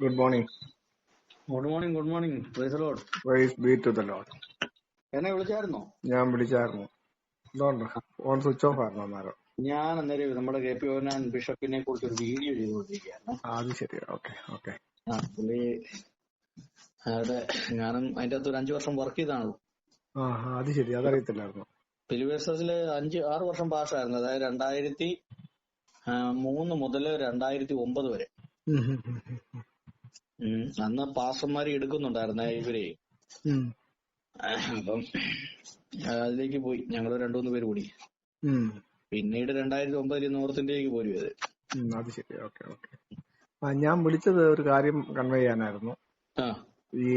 Good morning good morning good morning praise lord praise be to the lord എന്നെ വിളിച്ചായിരുന്നോ? ഞാൻ വിളിച്ചായിരുന്നു. എന്തുകൊണ്ട് ഫോൺ സ്വിച്ച് ഓഫ് ആയിരുന്നു അന്നേരം. ഞാൻ അന്നേരം നമ്മുടെ കെ പി ഓനാൻ ബിഷപ്പിനെ കുറിച്ച് ഒരു വീഡിയോ ചെയ്തുകൊണ്ടിരിക്കുകയാണ് അത് ശരി. ഓക്കെ ഓക്കെ ആ പുള്ളി അവിടെ ഞാനും അതിന്റെ അകത്ത് ഒരു അഞ്ചു വർഷം വർക്ക് ചെയ്താണല്ലോ. അത് ശരി. അതറിയത്തില്ലായിരുന്നു. ഫിലിവേഴ്സസിൽ അഞ്ച് ആറ് വർഷം പാസ്സായിരുന്നു. അതായത് രണ്ടായിരത്തി മൂന്ന് മുതൽ രണ്ടായിരത്തി ഒമ്പത് വരെ. അന്ന് പാസ്റ്റർമാരെ എടുക്കുന്നുണ്ടായിരുന്നേ ഇവരെ. അപ്പം അതിലേക്ക് പോയി. ഞങ്ങൾ രണ്ടുമൂന്ന് പേര് കൂടി. പിന്നീട് രണ്ടായിരത്തി ഒമ്പതിൽ നോർത്ത് ഇന്ത്യയിലേക്ക് പോരും അത് അത് ശരി. Okay okay. ഞാൻ വിളിച്ചത് ഒരു കാര്യം കൺവേ ചെയ്യാനായിരുന്നു. ഈ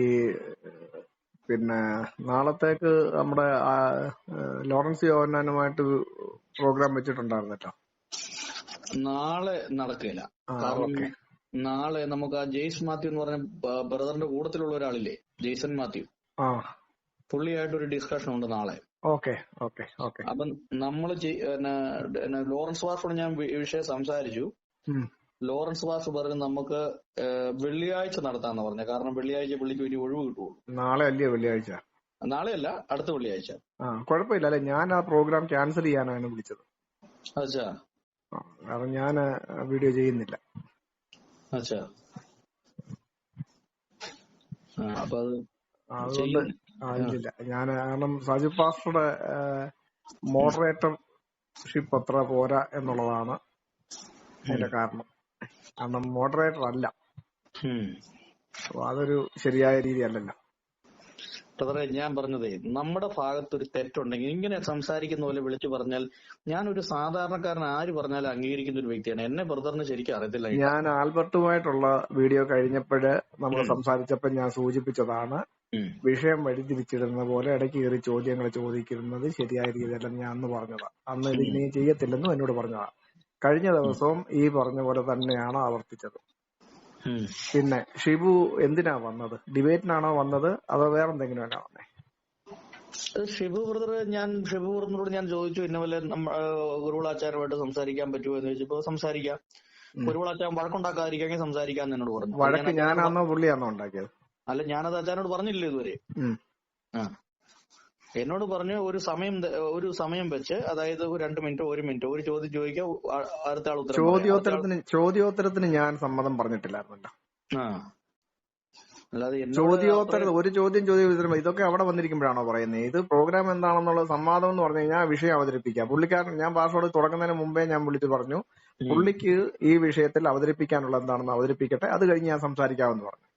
പിന്നെ നാളത്തേക്ക് നമ്മുടെ ലോറൻസ് യോഹന്നാനുമായിട്ട് പ്രോഗ്രാം വെച്ചിട്ടുണ്ടായിരുന്നല്ലോ. നാളെ നടക്കില്ല. നാളെ നമുക്ക് ആ ജെയ്സ് മാത്യു എന്ന് പറഞ്ഞ ബ്രദറിന്റെ കൂട്ടത്തിലുള്ള ഒരാളില്ലേ? ജെയ്സൺ മാത്യു. ആ. പുള്ളിയായിട്ട് ഒരു ഡിസ്കഷൻ ഉണ്ട് നാളെ. Okay okay okay. അപ്പം നമ്മൾ ലോറൻസ് വാസോട് ഞാൻ വിഷയം സംസാരിച്ചു. ലോറൻസ് വാസ് പറഞ്ഞു നമുക്ക് വെള്ളിയാഴ്ച നടത്താന്ന് പറഞ്ഞു. കാരണം വെള്ളിയാഴ്ച പുള്ളിക്ക് ഒരു ഒഴിവ് കിട്ടുള്ളൂ. നാളെ അല്ലേ വെള്ളിയാഴ്ച? നാളെയല്ല അടുത്ത വെള്ളിയാഴ്ച. ആ കുഴപ്പമില്ല അല്ലെ ഞാൻ ആ പ്രോഗ്രാം ക്യാൻസൽ ചെയ്യാനാണ് വിളിച്ചത്. അച്ഛാ. കാരണം ഞാൻ വീഡിയോ ചെയ്യുന്നില്ല. അച്ഛാ. അപ്പൊ അത് ഇല്ലില്ല. ഞാൻ കാരണം സാജു പാസ്റ്ററുടെ മോഡറേറ്റർഷിപ്പ് അത്ര പോരാ എന്നുള്ളതാണ് അതിന്റെ കാരണം. കാരണം മോഡറേറ്റർ അല്ല. അപ്പൊ അതൊരു ശരിയായ രീതി അല്ലല്ലോ ബ്രദറെ ഞാൻ പറഞ്ഞതേ നമ്മുടെ ഭാഗത്ത് ഒരു തെറ്റുണ്ടെങ്കിൽ ഇങ്ങനെ സംസാരിക്കുന്ന പോലെ വിളിച്ചു പറഞ്ഞാൽ ഞാൻ ഒരു സാധാരണക്കാരൻ ആര് പറഞ്ഞാലും അംഗീകരിക്കുന്ന ഒരു വ്യക്തിയാണ്. എന്നെ ബ്രദറിന് ശരിക്കും അറിയത്തില്ല ഞാൻ ആൽബർട്ടുമായിട്ടുള്ള വീഡിയോ കഴിഞ്ഞപ്പോഴ് നമ്മൾ സംസാരിച്ചപ്പോൾ ഞാൻ സൂചിപ്പിച്ചതാണ്. വിഷയം വഴിതിരിച്ചിടുന്ന പോലെ ഇടയ്ക്ക് കയറി ചോദ്യങ്ങൾ ചോദിക്കുന്നത് ശരിയായ രീതിയിലല്ല ഞാൻ അന്ന് പറഞ്ഞതാണ് അന്ന് ഇത് ഇനി ചെയ്യത്തില്ലെന്നും എന്നോട് പറഞ്ഞതാണ് കഴിഞ്ഞ ദിവസവും ഈ പറഞ്ഞ പോലെ തന്നെയാണ് ആവർത്തിച്ചത്. പിന്നെ ഷിബു എന്തിനാ വന്നത്? ഡിബേറ്റിനാണോ വന്നത്? അതോ വേറെ എന്തെങ്കിലും ആണോ വന്നേ? ഷിബു ബ്രദർ ഞാൻ ഷിബു ബ്രദറിനോട് ഞാൻ ചോദിച്ചു ഇന്ന പോലെ ഗുരുവിളാച്ചാരുമായിട്ട് സംസാരിക്കാൻ പറ്റുമോ? എന്ന് ചോദിച്ചപ്പോ സംസാരിക്കാം. ഗുരുവിളാച്ചാൻ വഴക്കുണ്ടാക്കാതിരിക്കാമെങ്കിൽ സംസാരിക്കാൻ എന്നോട് പറഞ്ഞു. വഴക്ക് ഞാൻ അച്ചായനോട് ഞാനാണോ പുള്ളിയാണോ ഉണ്ടാക്കിയത്? അല്ല ഞാനത് അച്ഛനോട് പറഞ്ഞില്ല ഇതുവരെ. ആ. എന്നോട് പറഞ്ഞു ഒരു സമയം ഒരു സമയം വെച്ച് അതായത് രണ്ട് മിനിറ്റ് ഒരു മിനിറ്റ് ഒരു ചോദ്യം ചോദിക്കുക അടുത്ത ആൾ ഉത്തരം. ചോദ്യോത്തരത്തിന് ചോദ്യോത്തരത്തിന് ഞാൻ സമ്മതം പറഞ്ഞിട്ടില്ലായിരുന്നല്ലോ. ചോദ്യോത്തരം അല്ലാതെ ചോദ്യോത്തര ഒരു ചോദ്യം ചോദ്യം ഇതൊക്കെ അവിടെ വന്നിരിക്കുമ്പോഴാണോ പറയുന്നത് ഇത് പ്രോഗ്രാം എന്താണെന്നുള്ള സംവാദം എന്ന് പറഞ്ഞു കഴിഞ്ഞാൽ വിഷയം അവതരിപ്പിക്കാം. പുള്ളിക്കാരൻ ഞാൻ പാസ്വേഡ് തുടങ്ങുന്നതിന് മുമ്പേ ഞാൻ വിളിച്ചു പറഞ്ഞു പുള്ളിക്ക് ഈ വിഷയത്തിൽ അവതരിപ്പിക്കാനുള്ള എന്താണെന്ന് അവതരിപ്പിക്കട്ടെ അത് കഴിഞ്ഞ് ഞാൻ സംസാരിക്കാമെന്ന് പറഞ്ഞു.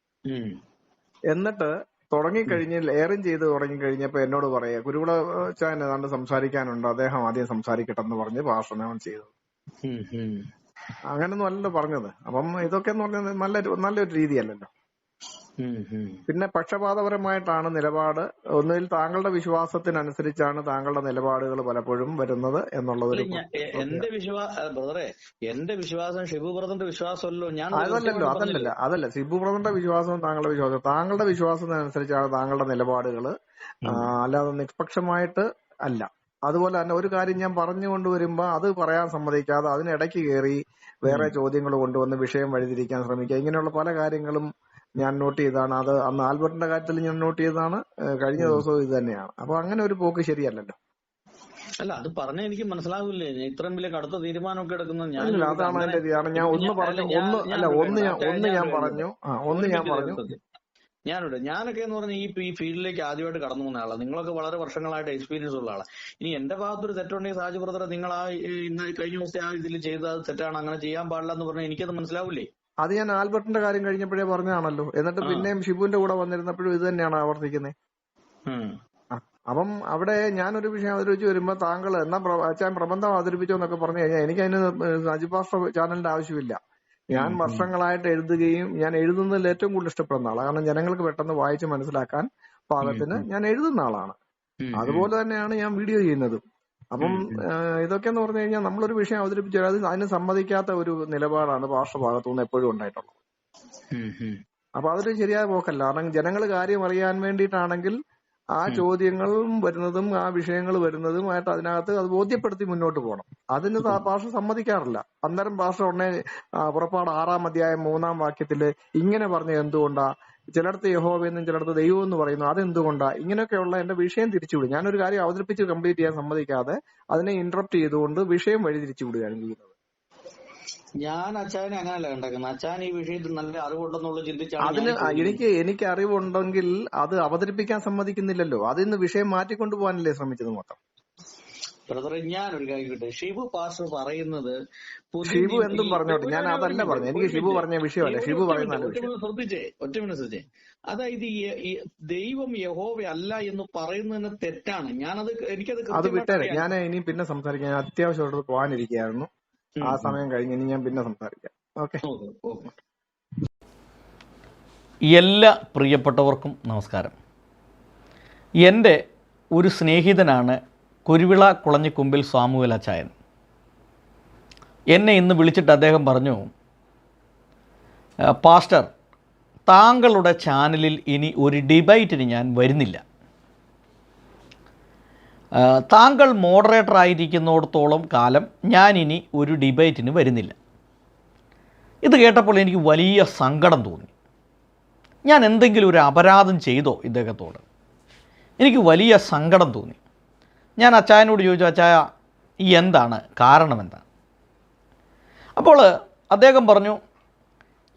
എന്നിട്ട് തുടങ്ങിക്കഴിഞ്ഞ് ലെയറിങ് ചെയ്ത് തുടങ്ങിക്കഴിഞ്ഞപ്പോ എന്നോട് പറയാ കുരുവിള ചാൻ ഏതാണ്ട് സംസാരിക്കാനുണ്ട് അദ്ദേഹം ആദ്യം സംസാരിക്കട്ടെ എന്ന് പറഞ്ഞ് ഭാഷണം ചെയ്തു. അങ്ങനൊന്നും അല്ലല്ലോ പറഞ്ഞത് അപ്പം ഇതൊക്കെ എന്ന് പറഞ്ഞത് നല്ല നല്ലൊരു രീതിയല്ലല്ലോ. പിന്നെ പക്ഷപാതപരമായിട്ടാണ് നിലപാട്. ഒന്നുകിൽ താങ്കളുടെ വിശ്വാസത്തിനനുസരിച്ചാണ് താങ്കളുടെ നിലപാടുകൾ പലപ്പോഴും വരുന്നത് എന്നുള്ളതൊരു എന്റെ വിശ്വാസം ബ്രദറെ എന്റെ വിശ്വാസം ഷിബു ബ്രദറിന്റെ വിശ്വാസമല്ലോ ഞാൻ അതല്ലല്ലോ അതല്ലല്ല? അതല്ല. ഷിബു ബ്രദറിന്റെ വിശ്വാസവും താങ്കളുടെ വിശ്വാസവും. താങ്കളുടെ വിശ്വാസത്തിനനുസരിച്ചാണ് താങ്കളുടെ നിലപാടുകൾ അല്ലാതെ നിഷ്പക്ഷമായിട്ട് അല്ല. അതുപോലെ തന്നെ ഒരു കാര്യം ഞാൻ പറഞ്ഞു കൊണ്ടുവരുമ്പോ അത് പറയാൻ സമ്മതിക്കാതെ അതിനിടയ്ക്ക് കയറി വേറെ ചോദ്യങ്ങൾ കൊണ്ടുവന്ന് വിഷയം വഴിതിരിക്കാൻ ശ്രമിക്കുക. ഇങ്ങനെയുള്ള പല കാര്യങ്ങളും ഞാൻ നോട്ട് ചെയ്തതാണ്. അത് അന്ന് ആൽബർട്ടിന്റെ കാര്യത്തിൽ ഞാൻ നോട്ട് ചെയ്തതാണ്. കഴിഞ്ഞ ദിവസവും ഇത് തന്നെയാണ്. അപ്പൊ അങ്ങനെ ഒരു പോക്ക് ശരിയല്ലല്ലോ. അല്ല അത് പറഞ്ഞ എനിക്ക് മനസ്സിലാവില്ലേ? ഞാൻ ഇത്രയും വലിയ കടുത്ത തീരുമാനമൊക്കെ എടുക്കുന്നത് ഞാൻ അല്ല അതാണ് എന്റെ കാരണം ഞാൻ ഒന്ന് പറഞ്ഞു ഒന്ന് അല്ല ഒന്ന് ഞാൻ ഒന്ന് ഞാൻ പറഞ്ഞു. ആ ഒന്ന് ഞാൻ പറഞ്ഞു. ഞാനിവിടെ ഞാനൊക്കെ എന്ന് പറഞ്ഞാൽ ഈ ഈ ഫീൽഡിലേക്ക് ആദ്യമായിട്ട് കടന്നു പോകുന്ന ആളാണ് നിങ്ങളൊക്കെ വളരെ വർഷങ്ങളായിട്ട് എക്സ്പീരിയൻസ് ഉള്ള ആളാണ് ഇനി എന്റെ ഭാഗത്തൊരു തെറ്റുണ്ടെങ്കിൽ സാജു ബ്രദറെ നിങ്ങൾ ആ ഇന്ന് കഴിഞ്ഞ ദിവസത്തെ ആ ഇതിൽ ചെയ്തത് തെറ്റാണ് അങ്ങനെ ചെയ്യാൻ പാടില്ല എന്ന് പറഞ്ഞാൽ എനിക്കത് മനസ്സിലാവില്ലേ? അത് ഞാൻ ആൽബർട്ടിന്റെ കാര്യം കഴിഞ്ഞപ്പോഴേ പറഞ്ഞതാണല്ലോ. എന്നിട്ട്. പിന്നെയും ഷിബുവിന്റെ കൂടെ വന്നിരുന്നപ്പോഴും ഇത് തന്നെയാണ് ആവർത്തിക്കുന്നത്. അപ്പം അവിടെ ഞാനൊരു വിഷയം അവതരിപ്പിച്ച് വരുമ്പോ താങ്കൾ എന്നാ അച്ഛൻ പ്രബന്ധം അവതരിപ്പിച്ചോ എന്നൊക്കെ പറഞ്ഞു കഴിഞ്ഞാൽ എനിക്ക് അതിന് സജി പാസ്റ്റർ ചാനലിന്റെ ആവശ്യമില്ല. ഞാൻ വർഷങ്ങളായിട്ട് എഴുതുകയും ഞാൻ എഴുതുന്നതിൽ ഏറ്റവും കൂടുതൽ ഇഷ്ടപ്പെടുന്ന ആളാണ് കാരണം ജനങ്ങൾക്ക് പെട്ടെന്ന് വായിച്ച് മനസ്സിലാക്കാൻ പാകത്തിന് ഞാൻ എഴുതുന്ന ആളാണ്. അതുപോലെ തന്നെയാണ് ഞാൻ വീഡിയോ ചെയ്യുന്നതും. അപ്പം ഇതൊക്കെ എന്ന് പറഞ്ഞു കഴിഞ്ഞാൽ നമ്മളൊരു വിഷയം അവതരിപ്പിച്ചു അത് അതിന് സമ്മതിക്കാത്ത ഒരു നിലപാടാണ് പാർശ്വ ഭാഗത്തുനിന്ന് എപ്പോഴും ഉണ്ടായിട്ടുള്ളത്. അപ്പൊ അതൊരു ശരിയായ പോക്കല്ല. കാരണം ജനങ്ങൾ കാര്യം അറിയാൻ വേണ്ടിയിട്ടാണെങ്കിൽ ആ ചോദ്യങ്ങളും വരുന്നതും ആ വിഷയങ്ങൾ വരുന്നതുമായിട്ട് അതിനകത്ത് അത് ബോധ്യപ്പെടുത്തി മുന്നോട്ട് പോകണം. അതിന് ഭാഷ സമ്മതിക്കാറില്ല. അന്നേരം ഭാഷ ഉടനെ പുറപ്പാട് ആറാം അധ്യായം മൂന്നാം വാക്യത്തിൽ ഇങ്ങനെ പറഞ്ഞ എന്തുകൊണ്ടാ? ചിലടത്ത് യഹോവെന്നും ചിലടത്ത് ദൈവം എന്ന് പറയുന്നു. അതെന്തുകൊണ്ടാ? ഇങ്ങനെയൊക്കെയുള്ള എന്റെ വിഷയം തിരിച്ചുവിടും. ഞാനൊരു കാര്യം അവതരിപ്പിച്ച് കംപ്ലീറ്റ് ചെയ്യാൻ സമ്മതിക്കാതെ അതിനെ ഇന്ററപ്റ്റ് ചെയ്തുകൊണ്ട് വിഷയം വഴി തിരിച്ചുവിടുകയാണ് ചെയ്യുന്നത്. ഞാൻ അച്ചായനെ അങ്ങനെയല്ല കണ്ടേക്കുന്നത്. അച്ഛൻ ഈ വിഷയത്തിൽ നല്ല അറിവുണ്ടെന്നുള്ള ചിന്തിച്ചാണ് അതിന് എനിക്ക് എനിക്ക് അറിവുണ്ടെങ്കിൽ അത് അവതരിപ്പിക്കാൻ സമ്മതിക്കുന്നില്ലല്ലോ. അതിന്ന് വിഷയം മാറ്റിക്കൊണ്ടു പോകാനല്ലേ ശ്രമിച്ചത് മൊത്തം. ബ്രദറെ ഞാൻ ഒരു കാര്യം കിട്ടെ? ഷിബു പാസ്റ്റർ പറയുന്നത് ഷിബു എന്തും പറഞ്ഞോട്ടെ ഞാൻ അതല്ല പറഞ്ഞു പറഞ്ഞത്. എനിക്ക് ഷിബു പറഞ്ഞ വിഷയമല്ല. ഷിബു പറയുന്ന ശ്രദ്ധിച്ചേ ഒറ്റ മിനിറ്റ് ശ്രദ്ധിച്ചേ. അതായത് ദൈവം യഹോവ അല്ല എന്ന് പറയുന്നതിന് തെറ്റാണ്. ഞാനത് എനിക്കത് അത് വിട്ടേ വിട്ടേരെ. ഞാൻ ഇനി പിന്നെ സംസാരിക്കാൻ ഞാൻ അത്യാവശ്യമായിട്ട് പോകാനിരിക്കുകയായിരുന്നു. ആ സമയം കഴിഞ്ഞ് ഇനി ഞാൻ പിന്നെ സംസാരിക്കാം. ഓക്കെ. എല്ലാ പ്രിയപ്പെട്ടവർക്കും നമസ്കാരം. എന്റെ ഒരു സ്നേഹിതനാണ് കുരുവിള കുളഞ്ഞിക്കുമ്പിൽ സാമുവൽ അച്ചായൻ. എന്നെ ഇന്ന് വിളിച്ചിട്ട് അദ്ദേഹം പറഞ്ഞു പാസ്റ്റർ താങ്കളുടെ ചാനലിൽ ഇനി ഒരു ഡിബൈറ്റിന് ഞാൻ വരുന്നില്ല. താങ്കൾ മോഡറേറ്റർ ആയിരിക്കുന്നിടത്തോളം കാലം ഞാൻ ഇനി ഒരു ഡിബൈറ്റിന് വരുന്നില്ല. ഇത് കേട്ടപ്പോൾ എനിക്ക് വലിയ സങ്കടം തോന്നി. ഞാൻ എന്തെങ്കിലും ഒരു അപരാധം ചെയ്തോ ഇദ്ദേഹത്തോട്? എനിക്ക് വലിയ സങ്കടം തോന്നി. ഞാൻ അച്ചായനോട് ചോദിച്ചു അച്ചായ ഈ എന്താണ്? കാരണം എന്താണ് അപ്പോൾ അദ്ദേഹം പറഞ്ഞു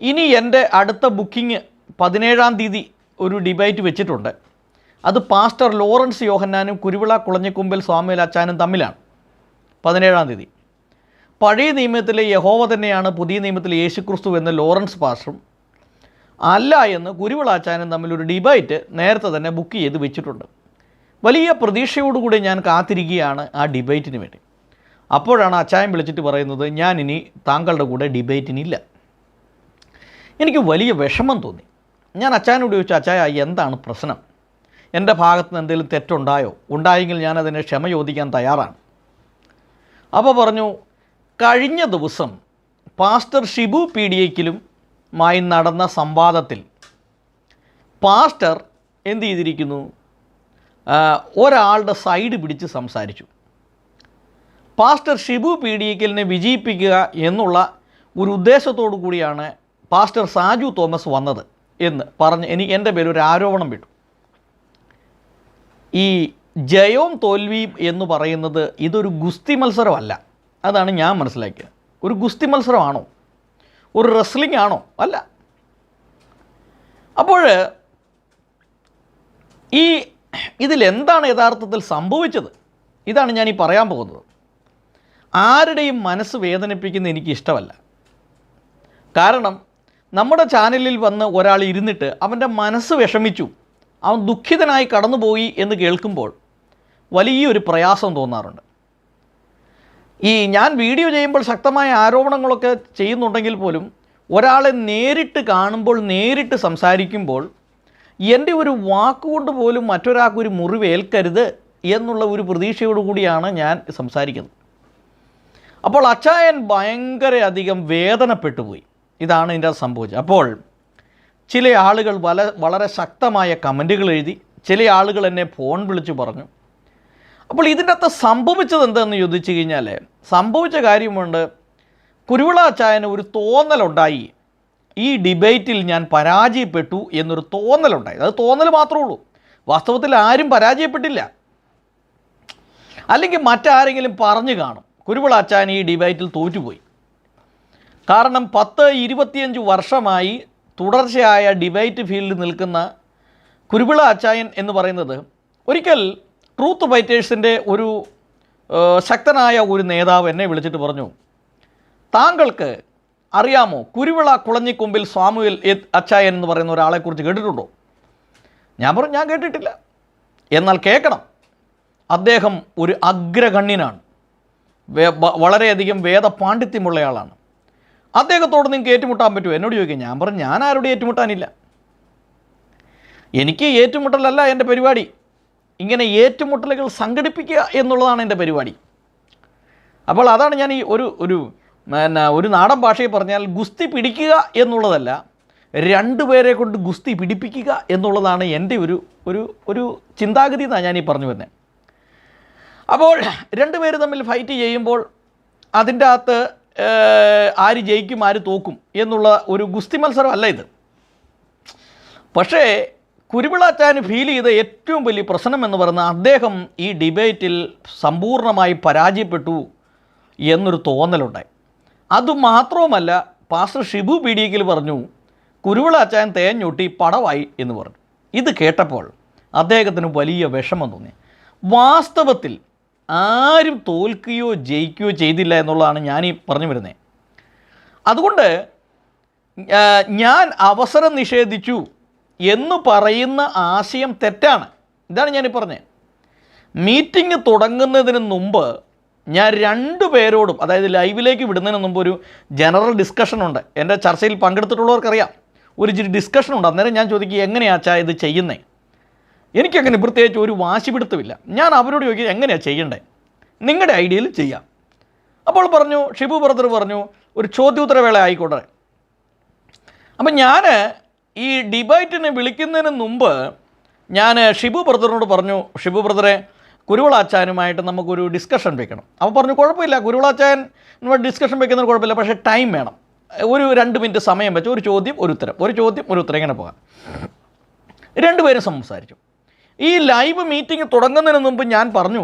ഇനി എന്റെ അടുത്ത ബുക്കിംഗ് പതിനേഴാം തീയതി ഒരു ഡിബേറ്റ് വെച്ചിട്ടുണ്ട്. അത് പാസ്റ്റർ ലോറൻസ് യോഹന്നാനും കുരുവിള കുളഞ്ഞിക്കുമ്പിൽ സ്വാമിയിൽ അച്ചാനും തമ്മിലാണ്. പതിനേഴാം തീയതി. പഴയ നിയമത്തിലെ യഹോവ തന്നെയാണ് പുതിയ നിയമത്തിലെ യേശുക്രിസ്തു എന്ന ലോറൻസ് പാസ്റ്ററും അല്ല എന്ന് കുരുവിളാച്ചാനും തമ്മിൽ ഒരു ഡിബേറ്റ് നേരത്തെ തന്നെ ബുക്ക് ചെയ്ത് വെച്ചിട്ടുണ്ട്. വലിയ പ്രതീക്ഷയോടുകൂടി ഞാൻ കാത്തിരിക്കുകയാണ് ആ ഡിബേറ്റിന് വേണ്ടി. അപ്പോഴാണ് അച്ചായം വിളിച്ചിട്ട് പറയുന്നത് ഞാൻ ഇനി താങ്കളുടെ കൂടെ ഡിബേറ്റിനില്ല. എനിക്ക് വലിയ വിഷമം തോന്നി. ഞാൻ അച്ചായനോട് ചോദിച്ചു അച്ചായ എന്താണ് പ്രശ്നം? എന്റെ ഭാഗത്ത് നിന്ന് എന്തെങ്കിലും തെറ്റുണ്ടായോ? ഉണ്ടായെങ്കിൽ ഞാനതിനെ ക്ഷമ ചോദിക്കാൻ തയ്യാറാണ്. അപ്പോൾ പറഞ്ഞു കഴിഞ്ഞ ദിവസം പാസ്റ്റർ ഷിബു പി ഡി എക്കിലും മായി നടന്ന സംവാദത്തിൽ പാസ്റ്റർ എന്ത് ചെയ്തിരിക്കുന്നു? ഒരാളുടെ സൈഡ് പിടിച്ച് സംസാരിച്ചു. പാസ്റ്റർ ഷിബു പി ഡി എക്കലിനെ വിജയിപ്പിക്കുക എന്നുള്ള ഒരു ഉദ്ദേശത്തോടു കൂടിയാണ് പാസ്റ്റർ സാജു തോമസ് വന്നത് എന്ന് പറഞ്ഞ് എനിക്ക് എന്റെ പേരിൽ ഒരു ആരോപണം വിട്ടു. ഈ ജയവും തോൽവിയും എന്ന് പറയുന്നത് ഇതൊരു ഗുസ്തി മത്സരമല്ല. അതാണ് ഞാൻ മനസ്സിലാക്കിയത്. ഒരു ഗുസ്തി മത്സരമാണോ? ഒരു റെസ്ലിംഗ് ആണോ? അല്ല. അപ്പോൾ ഈ ഇതിലെന്താണ് യഥാർത്ഥത്തിൽ സംഭവിച്ചത്? ഇതാണ് ഞാൻ ഈ പറയാൻ പോകുന്നത്. ആരുടെയും മനസ്സ് വേദനിപ്പിക്കുന്ന എനിക്ക് ഇഷ്ടമല്ല കാരണം നമ്മുടെ ചാനലിൽ വന്ന് ഒരാൾ ഇരുന്നിട്ട് അവന്റെ മനസ്സ് വിഷമിച്ചു. അവൻ ദുഃഖിതനായി കടന്നുപോയി എന്ന് കേൾക്കുമ്പോൾ വലിയൊരു പ്രയാസം തോന്നാറുണ്ട്. ഈ ഞാൻ വീഡിയോ ചെയ്യുമ്പോൾ ശക്തമായ ആരോപണങ്ങളൊക്കെ ചെയ്യുന്നുണ്ടെങ്കിൽ പോലും ഒരാളെ നേരിട്ട് കാണുമ്പോൾ നേരിട്ട് സംസാരിക്കുമ്പോൾ എന്റെ ഒരു വാക്കുകൊണ്ട് പോലും മറ്റൊരാൾക്ക് ഒരു മുറിവേൽക്കരുത് എന്നുള്ള ഒരു പ്രതീക്ഷയോടുകൂടിയാണ് ഞാൻ സംസാരിക്കുന്നത്. അപ്പോൾ അച്ചായൻ ഭയങ്കര അധികം വേദനപ്പെട്ടു പോയി. ഇതാണ് ഇതിന്റെ സംഭവിച്ചത്. അപ്പോൾ ചില ആളുകൾ വല വളരെ ശക്തമായ കമന്റുകൾ എഴുതി ചില ആളുകൾ എന്നെ ഫോൺ വിളിച്ച് പറഞ്ഞു. അപ്പോൾ ഇതിന്റെ അകത്ത് സംഭവിച്ചത് എന്താണെന്ന് ചോദിച്ചു കഴിഞ്ഞാൽ സംഭവിച്ച കാര്യമുണ്ട് കുരുവിള അച്ചായന് ഒരു തോന്നലുണ്ടായി. ഈ ഡിബേറ്റിൽ ഞാൻ പരാജയപ്പെട്ടു എന്നൊരു തോന്നലുണ്ടായി അത് തോന്നൽ മാത്രമേ ഉള്ളൂ. വാസ്തവത്തിൽ ആരും പരാജയപ്പെട്ടില്ല. അല്ലെങ്കിൽ മറ്റാരെങ്കിലും പറഞ്ഞു കാണും. കുരുവിളാച്ചാൻ ഈ ഡിബേറ്റിൽ തോറ്റുപോയി. കാരണം പത്ത് ഇരുപത്തിയഞ്ച് വർഷമായി തുടർച്ചയായ ഡിബേറ്റ് ഫീൽഡിൽ നിൽക്കുന്ന കുരുവിള അച്ചായൻ എന്ന് പറയുന്നത് ഒരിക്കൽ ട്രൂത്ത് ഫൈറ്റേഴ്സിന്റെ ഒരു ശക്തനായ ഒരു നേതാവ് എന്നെ വിളിച്ചിട്ട് പറഞ്ഞു താങ്കൾക്ക് അറിയാമോ? കുരുവിള കുളഞ്ഞിക്കൊമ്പിൽ സ്വാമുവിൽ അച്ചായൻ എന്ന് പറയുന്ന ഒരാളെക്കുറിച്ച് കേട്ടിട്ടുണ്ടോ? ഞാൻ പറഞ്ഞു ഞാൻ കേട്ടിട്ടില്ല. എന്നാൽ കേൾക്കണം. അദ്ദേഹം ഒരു അഗ്രഗണ്യനാണ്. വേദ വളരെയധികം വേദപാണ്ഡിത്യമുള്ളയാളാണ്. അദ്ദേഹത്തോട് നിങ്ങൾക്ക് ഏറ്റുമുട്ടാൻ പറ്റുമോ? എന്നോട് ചോദിക്കുക ഞാൻ പറഞ്ഞു ഞാൻ ആരോടും ഏറ്റുമുട്ടാനില്ല. എനിക്ക് ഏറ്റുമുട്ടലല്ല എന്റെ പരിപാടി. ഇങ്ങനെ ഏറ്റുമുട്ടലുകൾ സംഘടിപ്പിക്കുക എന്നുള്ളതാണ് എന്റെ പരിപാടി. അപ്പോൾ അതാണ് ഞാൻ ഈ ഒരു ഒരു പിന്നെ ഒരു നാടൻ ഭാഷയിൽ പറഞ്ഞാൽ ഗുസ്തി പിടിക്കുക എന്നുള്ളതല്ല രണ്ടു പേരെ കൊണ്ട് ഗുസ്തി പിടിപ്പിക്കുക എന്നുള്ളതാണ് എന്റെ ഒരു ഒരു ഒരു ചിന്താഗതി എന്നാണ് ഞാനീ പറഞ്ഞു വരുന്നത് അപ്പോൾ രണ്ടുപേർ തമ്മിൽ ഫൈറ്റ് ചെയ്യുമ്പോൾ അതിന്റെ അകത്ത് ആര് ജയിക്കും ആര് തോക്കും എന്നുള്ള ഒരു ഗുസ്തി മത്സരമല്ല ഇത്. പക്ഷേ കുരുവിളാച്ചാൻ ഫീൽ ചെയ്ത ഏറ്റവും വലിയ പ്രശ്നം എന്ന് പറയുന്നത് അദ്ദേഹം ഈ ഡിബേറ്റിൽ സമ്പൂർണമായി പരാജയപ്പെട്ടു എന്നൊരു തോന്നലുണ്ടായി. അതുമാത്രവുമല്ല പാസ്റ്റർ ഷിബു പീഡിയക്കിൽ പറഞ്ഞു കുരുവിളാച്ചാൻ തേഞ്ഞൊട്ടി പടവായി എന്ന് പറഞ്ഞു. ഇത് കേട്ടപ്പോൾ അദ്ദേഹത്തിന് വലിയ വിഷമം തോന്നി. വാസ്തവത്തിൽ ആരും തോൽക്കുകയോ ജയിക്കുകയോ ചെയ്തില്ല എന്നുള്ളതാണ് ഞാൻ ഈ പറഞ്ഞു വരുന്നത് അതുകൊണ്ട് ഞാൻ അവസരം നിഷേധിച്ചു എന്ന് പറയുന്ന ആശയം തെറ്റാണ്. ഇതാണ് ഞാൻ പറഞ്ഞത് മീറ്റിംഗ് തുടങ്ങുന്നതിന് മുമ്പ് ഞാൻ രണ്ടു പേരോടും അതായത് ലൈവിലേക്ക് വിടുന്നതിന് മുമ്പ് ഒരു ജനറൽ ഡിസ്കഷൻ ഉണ്ട്. എന്റെ ചർച്ചയിൽ പങ്കെടുത്തിട്ടുള്ളവർക്കറിയാം. ഒരു ഡിസ്കഷൻ ഉണ്ട്. അന്നേരം ഞാൻ ചോദിക്കുക എങ്ങനെയാണ് അച്ഛാ ഇത് ചെയ്യുന്നേ? എനിക്കങ്ങനെ പ്രത്യേകിച്ച് ഒരു വാശി പിടുത്തമില്ല. ഞാൻ അവരോട് ചോദിക്കുക എങ്ങനെയാണ് ചെയ്യണ്ടേ? നിങ്ങളുടെ ഐഡിയയിൽ ചെയ്യാം. അപ്പോൾ പറഞ്ഞു ഷിബു ബ്രദർ പറഞ്ഞു ഒരു ചോദ്യോത്തരവേള ആയിക്കോട്ടെ. അപ്പം ഞാൻ ഈ ഡിബേറ്റിന് വിളിക്കുന്നതിന് മുമ്പ് ഞാൻ ഷിബു ബ്രദറിനോട് പറഞ്ഞു ഷിബു ബ്രദറെ കുരുവിളാച്ചാനുമായിട്ട് നമുക്കൊരു ഡിസ്കഷൻ വെക്കണം. അപ്പോൾ പറഞ്ഞു കുഴപ്പമില്ല കുരുവിളാച്ചാൻ ഡിസ്കഷൻ വെക്കുന്നതിന് കുഴപ്പമില്ല പക്ഷേ ടൈം വേണം. ഒരു രണ്ട് മിനിറ്റ് സമയം വെച്ച് ഒരു ചോദ്യം ഒരു ഉത്തരം. ഒരു ചോദ്യം ഒരു ഉത്തരം ഇങ്ങനെ പോകാം. രണ്ടുപേരും സംസാരിച്ചു. ഈ ലൈവ് മീറ്റിംഗ് തുടങ്ങുന്നതിന് മുമ്പ് ഞാൻ പറഞ്ഞു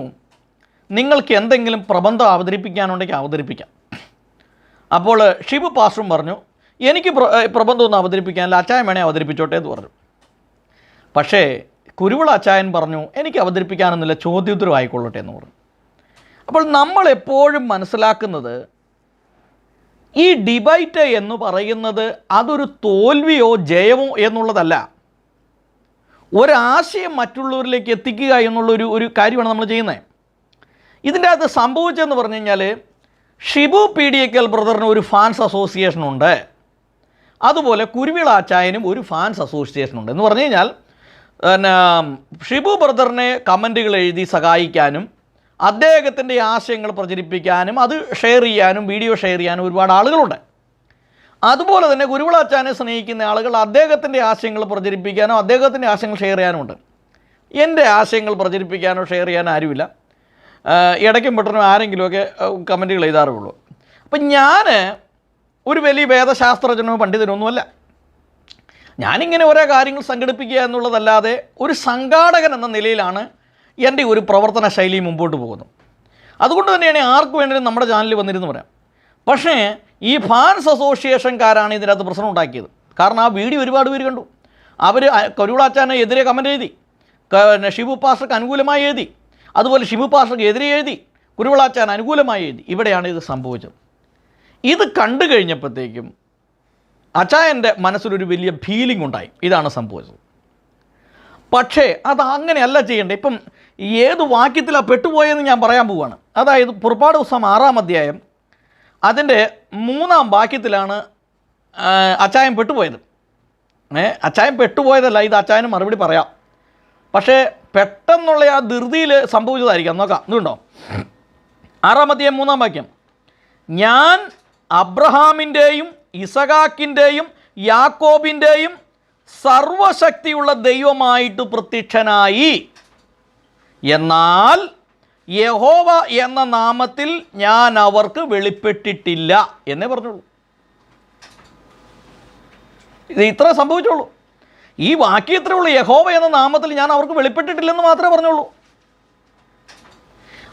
നിങ്ങൾക്ക് എന്തെങ്കിലും പ്രബന്ധം അവതരിപ്പിക്കാനുണ്ടെങ്കിൽ അവതരിപ്പിക്കാം. അപ്പോൾ ഷിബു പാസ്റ്ററും പറഞ്ഞു എനിക്ക് പ്രബന്ധമൊന്നും അവതരിപ്പിക്കാനില്ല അച്ചായം വേണേ അവതരിപ്പിച്ചോട്ടെ എന്ന് പറഞ്ഞു. പക്ഷേ കുരുവിള അച്ചായൻ പറഞ്ഞു എനിക്ക് അവതരിപ്പിക്കാനൊന്നുമില്ല ചോദ്യോത്തരം ആയിക്കൊള്ളട്ടെ എന്ന് പറഞ്ഞു. അപ്പോൾ നമ്മൾ എപ്പോഴും മനസ്സിലാക്കുന്നത് ഈ ഡിബൈറ്റ് എന്ന് പറയുന്നത് അതൊരു തോൽവിയോ ജയമോ എന്നുള്ളതല്ല. ഒരാശയം മറ്റുള്ളവരിലേക്ക് എത്തിക്കുക എന്നുള്ളൊരു ഒരു കാര്യമാണ് നമ്മൾ ചെയ്യുന്നത്. ഇതിന്റെ അകത്ത് സംഭവിച്ചതെന്ന് പറഞ്ഞു കഴിഞ്ഞാൽ ഷിബു പി ഡി എക്കൽ ബ്രദറിന് ഒരു ഫാൻസ് അസോസിയേഷൻ ഉണ്ട്. അതുപോലെ കുരുവിളാച്ചായനും ഒരു ഫാൻസ് അസോസിയേഷൻ ഉണ്ട്. എന്ന് പറഞ്ഞു കഴിഞ്ഞാൽ പിന്നെ ഷിബു ബ്രദറിനെ കമന്റുകൾ എഴുതി സഹായിക്കാനും അദ്ദേഹത്തിന്റെ ആശയങ്ങൾ പ്രചരിപ്പിക്കാനും അത് ഷെയർ ചെയ്യാനും വീഡിയോ ഷെയർ ചെയ്യാനും ഒരുപാട് ആളുകളുണ്ട്. അതുപോലെ തന്നെ ഗുരുവിളാച്ചാനെ സ്നേഹിക്കുന്ന ആളുകൾ അദ്ദേഹത്തിന്റെ ആശയങ്ങൾ പ്രചരിപ്പിക്കാനോ അദ്ദേഹത്തിന്റെ ആശയങ്ങൾ ഷെയർ ചെയ്യാനുമുണ്ട്. എന്റെ ആശയങ്ങൾ പ്രചരിപ്പിക്കാനോ ഷെയർ ചെയ്യാനോ ആരുമില്ല. ഇടയ്ക്കും പെട്ടെന്നും ആരെങ്കിലുമൊക്കെ കമന്റുകൾ എഴുതാറുള്ളൂ. അപ്പം ഞാൻ ഒരു വലിയ വേദശാസ്ത്രജ്ഞനോ പണ്ഡിതനൊന്നുമല്ല ഞാനിങ്ങനെ ഓരോ കാര്യങ്ങൾ സംഘടിപ്പിക്കുക എന്നുള്ളതല്ലാതെ ഒരു സംഘാടകൻ എന്ന നിലയിലാണ് എന്റെ ഒരു പ്രവർത്തന ശൈലി മുമ്പോട്ട് പോകുന്നത്. അതുകൊണ്ട് തന്നെയാണ് ആർക്ക് വേണമെങ്കിലും നമ്മുടെ ചാനലിൽ വന്നിരുന്നു പറയാം. പക്ഷേ ഈ ഫാൻസ് അസോസിയേഷൻകാരാണ് ഇതിനകത്ത് പ്രശ്നം ഉണ്ടാക്കിയത്. കാരണം ആ വീഡിയോ ഒരുപാട് പേര് കണ്ടു. അവർ കരുളാച്ചാനെ എതിരെ കമന്റ് എഴുതി. പിന്നെ ഷിബു പാസ്റ്റർക്ക് അനുകൂലമായി എഴുതി. അതുപോലെ ഷിബു പാസ്റ്റർക്ക് എതിരെ എഴുതി. കുരുവിളാച്ചാൻ അനുകൂലമായി എഴുതി. ഇവിടെയാണ് ഇത് സംഭവിച്ചത്. ഇത് കണ്ടു കഴിഞ്ഞപ്പോഴത്തേക്കും അച്ചായന്റെ മനസ്സിലൊരു വലിയ ഫീലിംഗ് ഉണ്ടായി. ഇതാണ് സംഭവിച്ചത്. പക്ഷേ അത് അങ്ങനെയല്ല ചെയ്യേണ്ടത്. ഇപ്പം ഏത് വാക്യത്തിലാണ് പെട്ടുപോയെന്ന് ഞാൻ പറയാൻ പോവുകയാണ് അതായത് പുറപ്പാട് ദിവസം ആറാം അധ്യായം അതിന്റെ മൂന്നാം വാക്യത്തിലാണ് അച്ചായൻ പെട്ടുപോയത്. ഏ അച്ചായൻ പെട്ടുപോയതല്ല ഇത് അച്ചായന് മറുപടി പറയാം. പക്ഷേ പെട്ടെന്നുള്ള ആ ധൃതിയിൽ സംഭവിച്ചതായിരിക്കാം. നോക്കാം ഇതുണ്ടോ? ആറാം അധ്യായം മൂന്നാം വാക്യം. ഞാൻ അബ്രഹാമിന്റെയും ഇസഹാക്കിന്റെയും യാക്കോബിന്റെയും സർവശക്തിയുള്ള ദൈവമായിട്ട് പ്രത്യക്ഷനായി. എന്നാൽ യഹോവ എന്ന നാമത്തിൽ ഞാൻ അവർക്ക് വെളിപ്പെട്ടിട്ടില്ല എന്നേ പറഞ്ഞുള്ളൂ. ഇത് ഇത്ര സംഭവിച്ചുള്ളൂ. ഈ ഉള്ളൂ. യഹോവ എന്ന നാമത്തിൽ ഞാൻ അവർക്ക് വെളിപ്പെട്ടിട്ടില്ലെന്ന് മാത്രമേ പറഞ്ഞുള്ളൂ.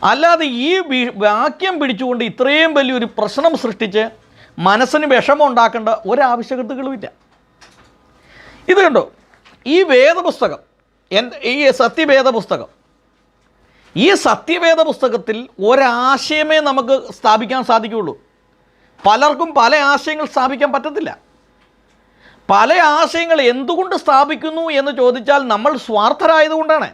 അല്ലാതെ ഈ വാക്യം പിടിച്ചുകൊണ്ട് ഇത്രയും വലിയൊരു പ്രശ്നം സൃഷ്ടിച്ച് മനസ്സിന് വിഷമം ഉണ്ടാക്കേണ്ട ഒരാവശ്യകതകളുമില്ല. ഇത് കണ്ടോ? ഈ വേദപുസ്തകം എന്റെ ഈ സത്യവേദ പുസ്തകം ഈ സത്യവേദ പുസ്തകത്തിൽ ഒരാശയമേ നമുക്ക് സ്ഥാപിക്കാൻ സാധിക്കുകയുള്ളൂ. പലർക്കും പല ആശയങ്ങൾ സ്ഥാപിക്കാൻ പറ്റത്തില്ല. പല ആശയങ്ങൾ എന്തുകൊണ്ട് സ്ഥാപിക്കുന്നു എന്ന് ചോദിച്ചാൽ നമ്മൾ സ്വാർത്ഥരായതുകൊണ്ടാണ്.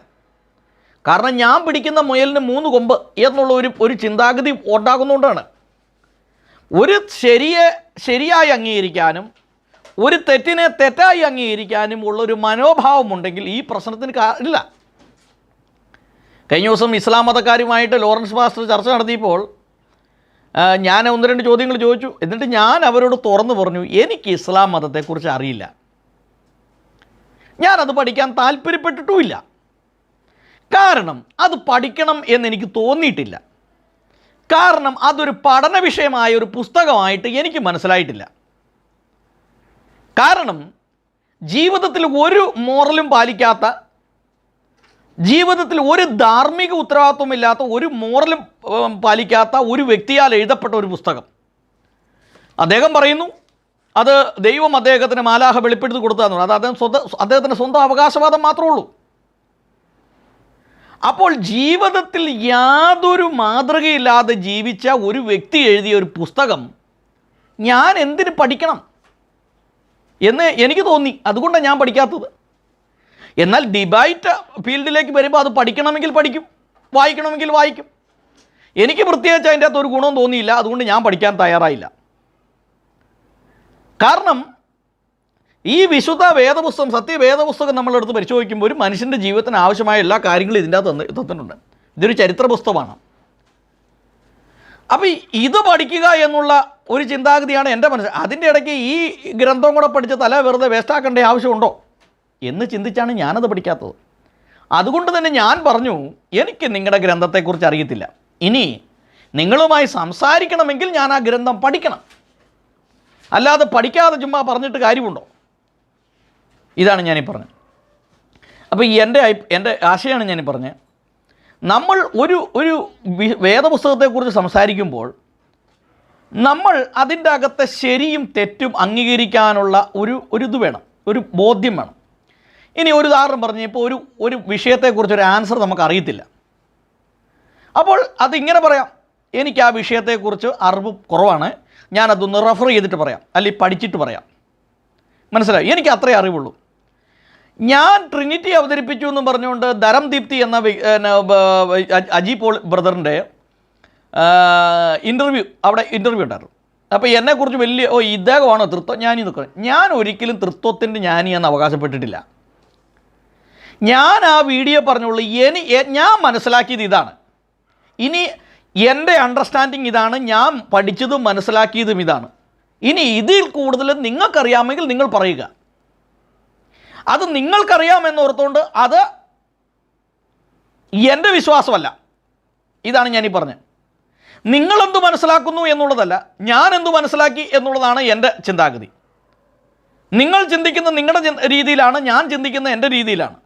കാരണം ഞാൻ പിടിക്കുന്ന മുയലിന് മൂന്ന് കൊമ്പ് എന്നുള്ള ഒരു ഒരു ചിന്താഗതി ഉണ്ടാകുന്നതുകൊണ്ടാണ്. ഒരു ശരിയെ ശരിയായി അംഗീകരിക്കാനും ഒരു തെറ്റിനെ തെറ്റായി അംഗീകരിക്കാനും ഉള്ളൊരു മനോഭാവമുണ്ടെങ്കിൽ ഈ പ്രശ്നത്തിന് ഇല്ല. കഴിഞ്ഞ ദിവസം ഇസ്ലാം മതക്കാരുമായിട്ട് ലോറൻസ് മാസ്റ്റർ ചർച്ച നടത്തിയപ്പോൾ ഞാൻ ഒന്ന് രണ്ട് ചോദ്യങ്ങൾ ചോദിച്ചു. എന്നിട്ട് ഞാൻ അവരോട് തുറന്നു പറഞ്ഞു എനിക്ക് ഇസ്ലാം മതത്തെക്കുറിച്ച് അറിയില്ല. ഞാനത് പഠിക്കാൻ താല്പര്യപ്പെട്ടിട്ടുമില്ല. കാരണം അത് പഠിക്കണം എന്നെനിക്ക് തോന്നിയിട്ടില്ല. കാരണം അതൊരു പഠന വിഷയമായ ഒരു പുസ്തകമായിട്ട് എനിക്ക് മനസ്സിലായിട്ടില്ല. കാരണം ജീവിതത്തിൽ ഒരു മോറലും പാലിക്കാത്ത ജീവിതത്തിൽ ഒരു ധാർമ്മിക ഉത്തരവാദിത്വമില്ലാത്ത ഒരു മോറലും പാലിക്കാത്ത ഒരു വ്യക്തിയാൽ എഴുതപ്പെട്ട ഒരു പുസ്തകം. അദ്ദേഹം പറയുന്നു അത് ദൈവം അദ്ദേഹത്തിന് മാലാഹ വെളിപ്പെടുത്തി കൊടുത്തതെന്ന് അത് അദ്ദേഹം സ്വന്തം അദ്ദേഹത്തിന്റെ സ്വന്തം അവകാശവാദം മാത്രമേ ഉള്ളൂ. അപ്പോൾ ജീവിതത്തിൽ യാതൊരു മാതൃകയില്ലാതെ ജീവിച്ച ഒരു വ്യക്തി എഴുതിയ ഒരു പുസ്തകം ഞാൻ എന്തിന് പഠിക്കണം എന്ന് എനിക്ക് തോന്നി. അതുകൊണ്ടാണ് ഞാൻ പഠിക്കാത്തത്. എന്നാൽ ഡിബൈറ്റ് ഫീൽഡിലേക്ക് വരുമ്പോൾ അത് പഠിക്കണമെങ്കിൽ പഠിക്കും വായിക്കണമെങ്കിൽ വായിക്കും. എനിക്ക് പ്രത്യേകിച്ച് അതിന്റെ അകത്ത് ഒരു ഗുണവും തോന്നിയില്ല. അതുകൊണ്ട് ഞാൻ പഠിക്കാൻ തയ്യാറായില്ല. കാരണം ഈ വിശുദ്ധ വേദപുസ്തകം സത്യവേദപുസ്തകം നമ്മളെടുത്ത് പരിശോധിക്കുമ്പോൾ ഒരു മനുഷ്യന്റെ ജീവിതത്തിന് ആവശ്യമായ എല്ലാ കാര്യങ്ങളും ഇതിന്റെ അകത്ത് തന്ന് തന്നിട്ടുണ്ട്. ഇതൊരു ചരിത്ര പുസ്തകമാണ് അപ്പോൾ ഇത് പഠിക്കുക എന്നുള്ള ഒരു ചിന്താഗതിയാണ് എന്റെ മനസ്സിൽ. അതിന്റെ ഇടയ്ക്ക് ഈ ഗ്രന്ഥം കൂടെ പഠിച്ച് തല വെറുതെ വേസ്റ്റാക്കേണ്ട ആവശ്യമുണ്ടോ? എന്ന് ചിന്തിച്ചാണ് ഞാനത് പഠിക്കാത്തത്. അതുകൊണ്ട് തന്നെ ഞാൻ പറഞ്ഞു എനിക്ക് നിങ്ങളുടെ ഗ്രന്ഥത്തെക്കുറിച്ച് അറിയത്തില്ല. ഇനി നിങ്ങളുമായി സംസാരിക്കണമെങ്കിൽ ഞാൻ ആ ഗ്രന്ഥം പഠിക്കണം. അല്ലാതെ പഠിക്കാതെ ചുമ്മാ പറഞ്ഞിട്ട് കാര്യമുണ്ടോ? ഇതാണ് ഞാനീ പറഞ്ഞത്. അപ്പോൾ എന്റെ എന്റെ ആശയമാണ് ഞാനീ പറഞ്ഞത്. നമ്മൾ ഒരു ഒരു വേദപുസ്തകത്തെക്കുറിച്ച് സംസാരിക്കുമ്പോൾ നമ്മൾ അതിന്റെ അകത്തെ ശരിയും തെറ്റും അംഗീകരിക്കാനുള്ള ഒരു ഒരു ഇത് വേണം ഒരു ബോധ്യം വേണം. ഇനി ഒരു ഉദാഹരണം പറഞ്ഞു ഇപ്പോൾ ഒരു ഒരു വിഷയത്തെക്കുറിച്ച് ഒരു ആൻസർ നമുക്ക് അറിയത്തില്ല. അപ്പോൾ അതിങ്ങനെ പറയാം. എനിക്ക് ആ വിഷയത്തെക്കുറിച്ച് അറിവ് കുറവാണ്. ഞാനതൊന്ന് റെഫർ ചെയ്തിട്ട് പറയാം. അല്ലെങ്കിൽ പഠിച്ചിട്ട് പറയാം. മനസ്സിലായി? എനിക്ക് അത്രേ അറിവുള്ളൂ. ഞാൻ ട്രിനിറ്റി അവതരിപ്പിച്ചു എന്ന് പറഞ്ഞുകൊണ്ട് ധരം ദീപ്തി എന്ന അജി പോൾ ബ്രദറിന്റെ ഇന്റർവ്യൂ അവിടെ ഇന്റർവ്യൂ ഉണ്ടായിരുന്നു. അപ്പോൾ എന്നെക്കുറിച്ച് വലിയ ഓ ഇദ്ദേഹമാണോ തൃത്വം ജ്ഞാനി എന്നൊക്കെ ഞാൻ ഒരിക്കലും തൃത്വത്തിന്റെ ജ്ഞാനി എന്ന് അവകാശപ്പെട്ടിട്ടില്ല. ഞാൻ ആ വീഡിയോ പറഞ്ഞുള്ളൂ എ- ഞാൻ മനസ്സിലാക്കിയത് ഇതാണ്. ഇനി എന്റെ അണ്ടർസ്റ്റാൻഡിങ് ഇതാണ് ഞാൻ പഠിച്ചതും മനസ്സിലാക്കിയതും ഇതാണ്. ഇനി ഇതിൽ കൂടുതൽ നിങ്ങൾക്കറിയാമെങ്കിൽ നിങ്ങൾ പറയുക. അത് നിങ്ങൾക്കറിയാമെന്ന് ഓർത്തുകൊണ്ട് അത് എന്റെ വിശ്വാസമല്ല. ഇതാണ് ഞാനീ പറഞ്ഞത് നിങ്ങളെന്ത് മനസ്സിലാക്കുന്നു എന്നുള്ളതല്ല ഞാൻ എന്തു മനസ്സിലാക്കി എന്നുള്ളതാണ് എന്റെ ചിന്താഗതി. നിങ്ങൾ ചിന്തിക്കുന്ന നിങ്ങളുടെ രീതിയിലാണ് ഞാൻ ചിന്തിക്കുന്ന എന്റെ രീതിയിലാണ്.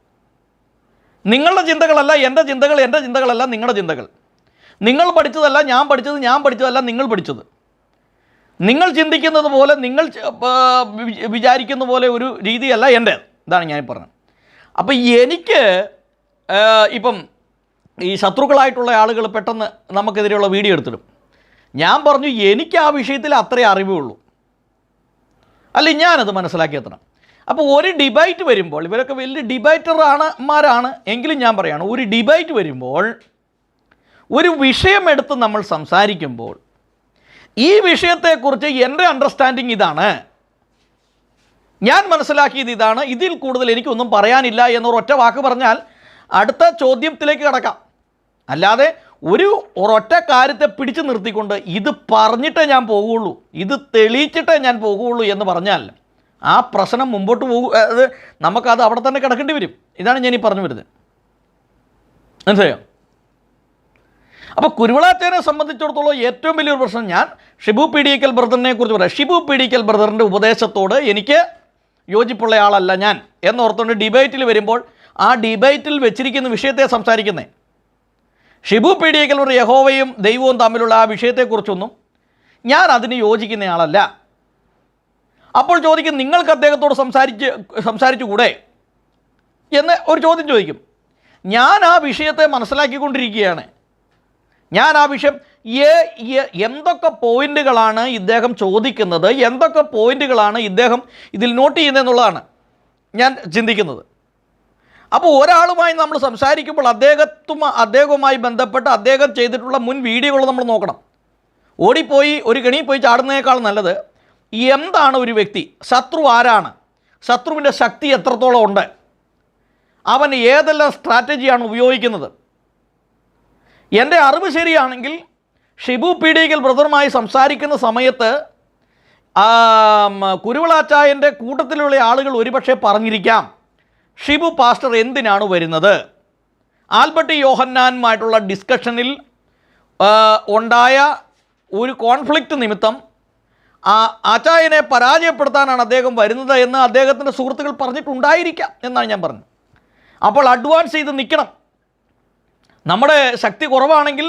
നിങ്ങളുടെ ചിന്തകളല്ല എന്റെ ചിന്തകൾ എന്റെ ചിന്തകളല്ല നിങ്ങളുടെ ചിന്തകൾ. നിങ്ങൾ പഠിച്ചതല്ല ഞാൻ പഠിച്ചത് ഞാൻ പഠിച്ചതല്ല നിങ്ങൾ പഠിച്ചത്. നിങ്ങൾ ചിന്തിക്കുന്നത് പോലെ നിങ്ങൾ വിചാരിക്കുന്ന പോലെ ഒരു രീതിയല്ല എന്റെ ഇതാണ് ഞാൻ പറഞ്ഞത്. അപ്പം എനിക്ക് ഇപ്പം ഈ ശത്രുക്കളായിട്ടുള്ള ആളുകൾ പെട്ടെന്ന് നമുക്കെതിരെയുള്ള വീഡിയോ എടുത്തിടും. ഞാൻ പറഞ്ഞു എനിക്ക് ആ വിഷയത്തിൽ അത്രേ അറിവേ ഉള്ളൂ അല്ല ഞാനത് മനസ്സിലാക്കി എത്തണം അപ്പോൾ ഒരു ഡിബൈറ്റ് വരുമ്പോൾ ഇവരൊക്കെ വലിയ ഡിബൈറ്ററാണ് മാരാണ് എങ്കിലും ഞാൻ പറയുകയാണ് ഒരു ഡിബൈറ്റ് വരുമ്പോൾ ഒരു വിഷയമെടുത്ത് നമ്മൾ സംസാരിക്കുമ്പോൾ ഈ വിഷയത്തെക്കുറിച്ച് എന്റെ അണ്ടർസ്റ്റാൻഡിങ് ഇതാണ്. ഞാൻ മനസ്സിലാക്കിയത് ഇതാണ്. ഇതിൽ കൂടുതൽ എനിക്കൊന്നും പറയാനില്ല എന്നൊരൊറ്റ വാക്ക് പറഞ്ഞാൽ അടുത്ത ചോദ്യത്തിലേക്ക് കടക്കാം. അല്ലാതെ ഒരു ഒരൊറ്റ കാര്യത്തെ പിടിച്ചു നിർത്തിക്കൊണ്ട് ഇത് പറഞ്ഞിട്ടേ ഞാൻ പോകുള്ളൂ. ഇത് തെളിയിച്ചിട്ടേ ഞാൻ പോകുള്ളൂ എന്ന് പറഞ്ഞാൽ ആ പ്രശ്നം മുമ്പോട്ട് പോകും അത് നമുക്കത് അവിടെ തന്നെ കിടക്കേണ്ടി വരും. ഇതാണ് ഞാൻ ഈ പറഞ്ഞു വരുന്നത്. മനസ്സിലായോ? അപ്പോൾ കുരുവിളാച്ചേനെ സംബന്ധിച്ചിടത്തോളം ഏറ്റവും വലിയൊരു പ്രശ്നം ഞാൻ ഷിബു പി ഡി എക്കൽ ബ്രദറിനെ കുറിച്ച് പറയാം. ഷിബു പി ഡി എക്കൽ ബ്രദറിന്റെ ഉപദേശത്തോട് എനിക്ക് യോജിപ്പുള്ള ആളല്ല ഞാൻ എന്നോർത്തുകൊണ്ട് ഡിബേറ്റിൽ വരുമ്പോൾ ആ ഡിബേറ്റിൽ വെച്ചിരിക്കുന്ന വിഷയത്തെ സംസാരിക്കുന്നേ. ഷിബു പി ഡി എക്കൽ ഒരു യഹോവയും ദൈവവും തമ്മിലുള്ള ആ വിഷയത്തെക്കുറിച്ചൊന്നും ഞാൻ അതിന് യോജിക്കുന്ന ആളല്ല അപ്പോൾ ചോദിക്കും നിങ്ങൾക്ക് അദ്ദേഹത്തോട് സംസാരിച്ച് സംസാരിച്ചുകൂടെ? എന്ന് ഒരു ചോദ്യം ചോദിക്കും. ഞാൻ ആ വിഷയത്തെ മനസ്സിലാക്കിക്കൊണ്ടിരിക്കുകയാണ്. ഞാൻ ആ വിഷയം എന്തൊക്കെ പോയിന്റുകളാണ് ഇദ്ദേഹം ചോദിക്കുന്നത്? എന്തൊക്കെ പോയിന്റുകളാണ് ഇദ്ദേഹം ഇതിൽ നോട്ട് ചെയ്യുന്നതെന്നുള്ളതാണ് ഞാൻ ചിന്തിക്കുന്നത്. അപ്പോൾ ഒരാളുമായി നമ്മൾ സംസാരിക്കുമ്പോൾ അദ്ദേഹത്തും അദ്ദേഹവുമായി ബന്ധപ്പെട്ട് അദ്ദേഹം ചെയ്തിട്ടുള്ള മുൻ വീഡിയോകൾ നമ്മൾ നോക്കണം. ഓടിപ്പോയി ഒരു കെണി പോയി ചാടുന്നതിനേക്കാൾ നല്ലത് എന്താണ് ഒരു വ്യക്തി? ശത്രു ആരാണ്? ശത്രുവിന്റെ ശക്തി എത്രത്തോളം ഉണ്ട്? അവൻ ഏതെല്ലാം സ്ട്രാറ്റജിയാണ് ഉപയോഗിക്കുന്നത്? എന്റെ അറിവ് ശരിയാണെങ്കിൽ ഷിബു പീഡികൽ ബ്രദറുമായി സംസാരിക്കുന്ന സമയത്ത് കുരുവിളാച്ചായന്റെ കൂട്ടത്തിലുള്ള ആളുകൾ ഒരുപക്ഷെ പറഞ്ഞിരിക്കാം ഷിബു പാസ്റ്റർ എന്തിനാണ് വരുന്നത്? ആൽബർട്ട് യോഹന്നാനുമായിട്ടുള്ള ഡിസ്കഷനിൽ ഉണ്ടായ ഒരു കോൺഫ്ലിക്റ്റ് നിമിത്തം ആ ആചായനെ പരാജയപ്പെടുത്താനാണ് അദ്ദേഹം വരുന്നത് എന്ന് അദ്ദേഹത്തിന്റെ സുഹൃത്തുക്കൾ പറഞ്ഞിട്ടുണ്ടായിരിക്കാം എന്നാണ് ഞാൻ പറഞ്ഞത്. അപ്പോൾ അഡ്വാൻസ് ചെയ്ത് നിൽക്കണം. നമ്മുടെ ശക്തി കുറവാണെങ്കിൽ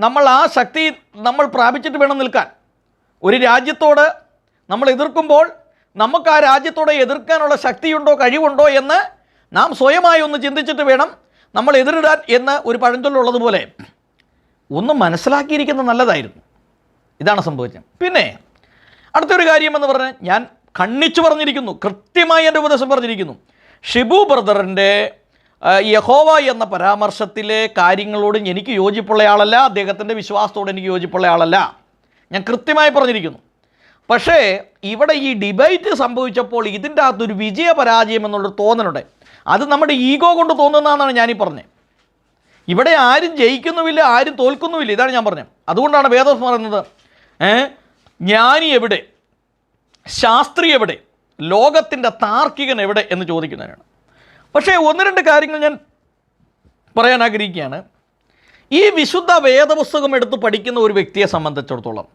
നമ്മൾ ആ ശക്തി നമ്മൾ പ്രാപിച്ചിട്ട് വേണം നിൽക്കാൻ. ഒരു രാജ്യത്തോട് നമ്മൾ എതിർക്കുമ്പോൾ നമുക്ക് ആ രാജ്യത്തോടെ എതിർക്കാനുള്ള ശക്തിയുണ്ടോ കഴിവുണ്ടോ എന്ന് നാം സ്വയമായി ഒന്ന് ചിന്തിച്ചിട്ട് വേണം നമ്മൾ എതിരിടാൻ എന്ന് ഒരു പഴഞ്ചൊല്ലുള്ളതുപോലെ ഒന്ന് മനസ്സിലാക്കിയിരിക്കുന്നത് നല്ലതായിരുന്നു. ഇതാണ് സംഭവിച്ചത്. പിന്നെ അടുത്തൊരു കാര്യം എന്ന് പറഞ്ഞാൽ ഞാൻ കണ്ണിച്ചു പറഞ്ഞിരിക്കുന്നു. കൃത്യമായി എന്റെ ഉപദേശം പറഞ്ഞിരിക്കുന്നു. ഷിബു ബ്രദറിന്റെ യഹോവ എന്ന പരാമർശത്തിലെ കാര്യങ്ങളോട് എനിക്ക് യോജിപ്പുള്ള ആളല്ല അദ്ദേഹത്തിന്റെ വിശ്വാസത്തോട് എനിക്ക് യോജിപ്പുള്ള ആളല്ല. ഞാൻ കൃത്യമായി പറഞ്ഞിരിക്കുന്നു. പക്ഷേ ഇവിടെ ഈ ഡിബേറ്റ് സംഭവിച്ചപ്പോൾ ഇതിന്റെ അകത്തൊരു വിജയ പരാജയം എന്നുള്ളൊരു തോന്നലുണ്ട്. അത് നമ്മുടെ ഈഗോ കൊണ്ട് തോന്നുന്നതെന്നാണ് ഞാനീ പറഞ്ഞത്. ഇവിടെ ആരും ജയിക്കുന്നുമില്ല ആരും തോൽക്കുന്നുമില്ല ഇതാണ് ഞാൻ പറഞ്ഞത്. അതുകൊണ്ടാണ് വേദം പറയുന്നത് ജ്ഞാനി എവിടെ? ശാസ്ത്രി എവിടെ? ലോകത്തിന്റെ താർക്കികൻ എവിടെ? എന്ന് ചോദിക്കുന്നതിനാണ്. പക്ഷേ ഒന്ന് രണ്ട് കാര്യങ്ങൾ ഞാൻ പറയാൻ ആഗ്രഹിക്കുകയാണ്. ഈ വിശുദ്ധ വേദപുസ്തകം എടുത്ത് പഠിക്കുന്ന ഒരു വ്യക്തിയെ സംബന്ധിച്ചിടത്തോളം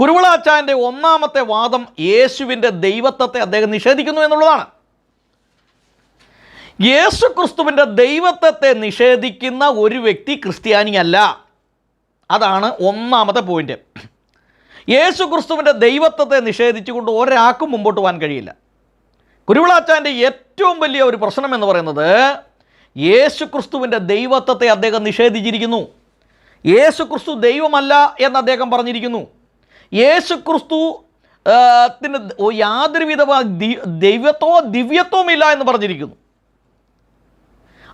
കുരുവിളാച്ചാന്റെ ഒന്നാമത്തെ വാദം യേശുവിന്റെ ദൈവത്വത്തെ അദ്ദേഹം നിഷേധിക്കുന്നു എന്നുള്ളതാണ്. യേശു ക്രിസ്തുവിന്റെ ദൈവത്വത്തെ നിഷേധിക്കുന്ന ഒരു വ്യക്തി ക്രിസ്ത്യാനിയല്ല. അതാണ് ഒന്നാമത്തെ പോയിന്റ് യേശു ക്രിസ്തുവിന്റെ ദൈവത്വത്തെ നിഷേധിച്ചുകൊണ്ട് ഒരാൾക്കും മുമ്പോട്ട് പോകാൻ കഴിയില്ല. കുരുവിളാച്ചാന്റെ ഏറ്റവും വലിയ ഒരു പ്രശ്നം എന്ന് പറയുന്നത് യേശു ക്രിസ്തുവിന്റെ ദൈവത്വത്തെ അദ്ദേഹം നിഷേധിച്ചിരിക്കുന്നു. യേശു ക്രിസ്തു ദൈവമല്ല എന്ന് അദ്ദേഹം പറഞ്ഞിരിക്കുന്നു. യേശു ക്രിസ്തു ത്തിന് യാതൊരുവിധ ദി- ദൈവത്വമോ ദിവ്യത്വവും ഇല്ല എന്ന് പറഞ്ഞിരിക്കുന്നു.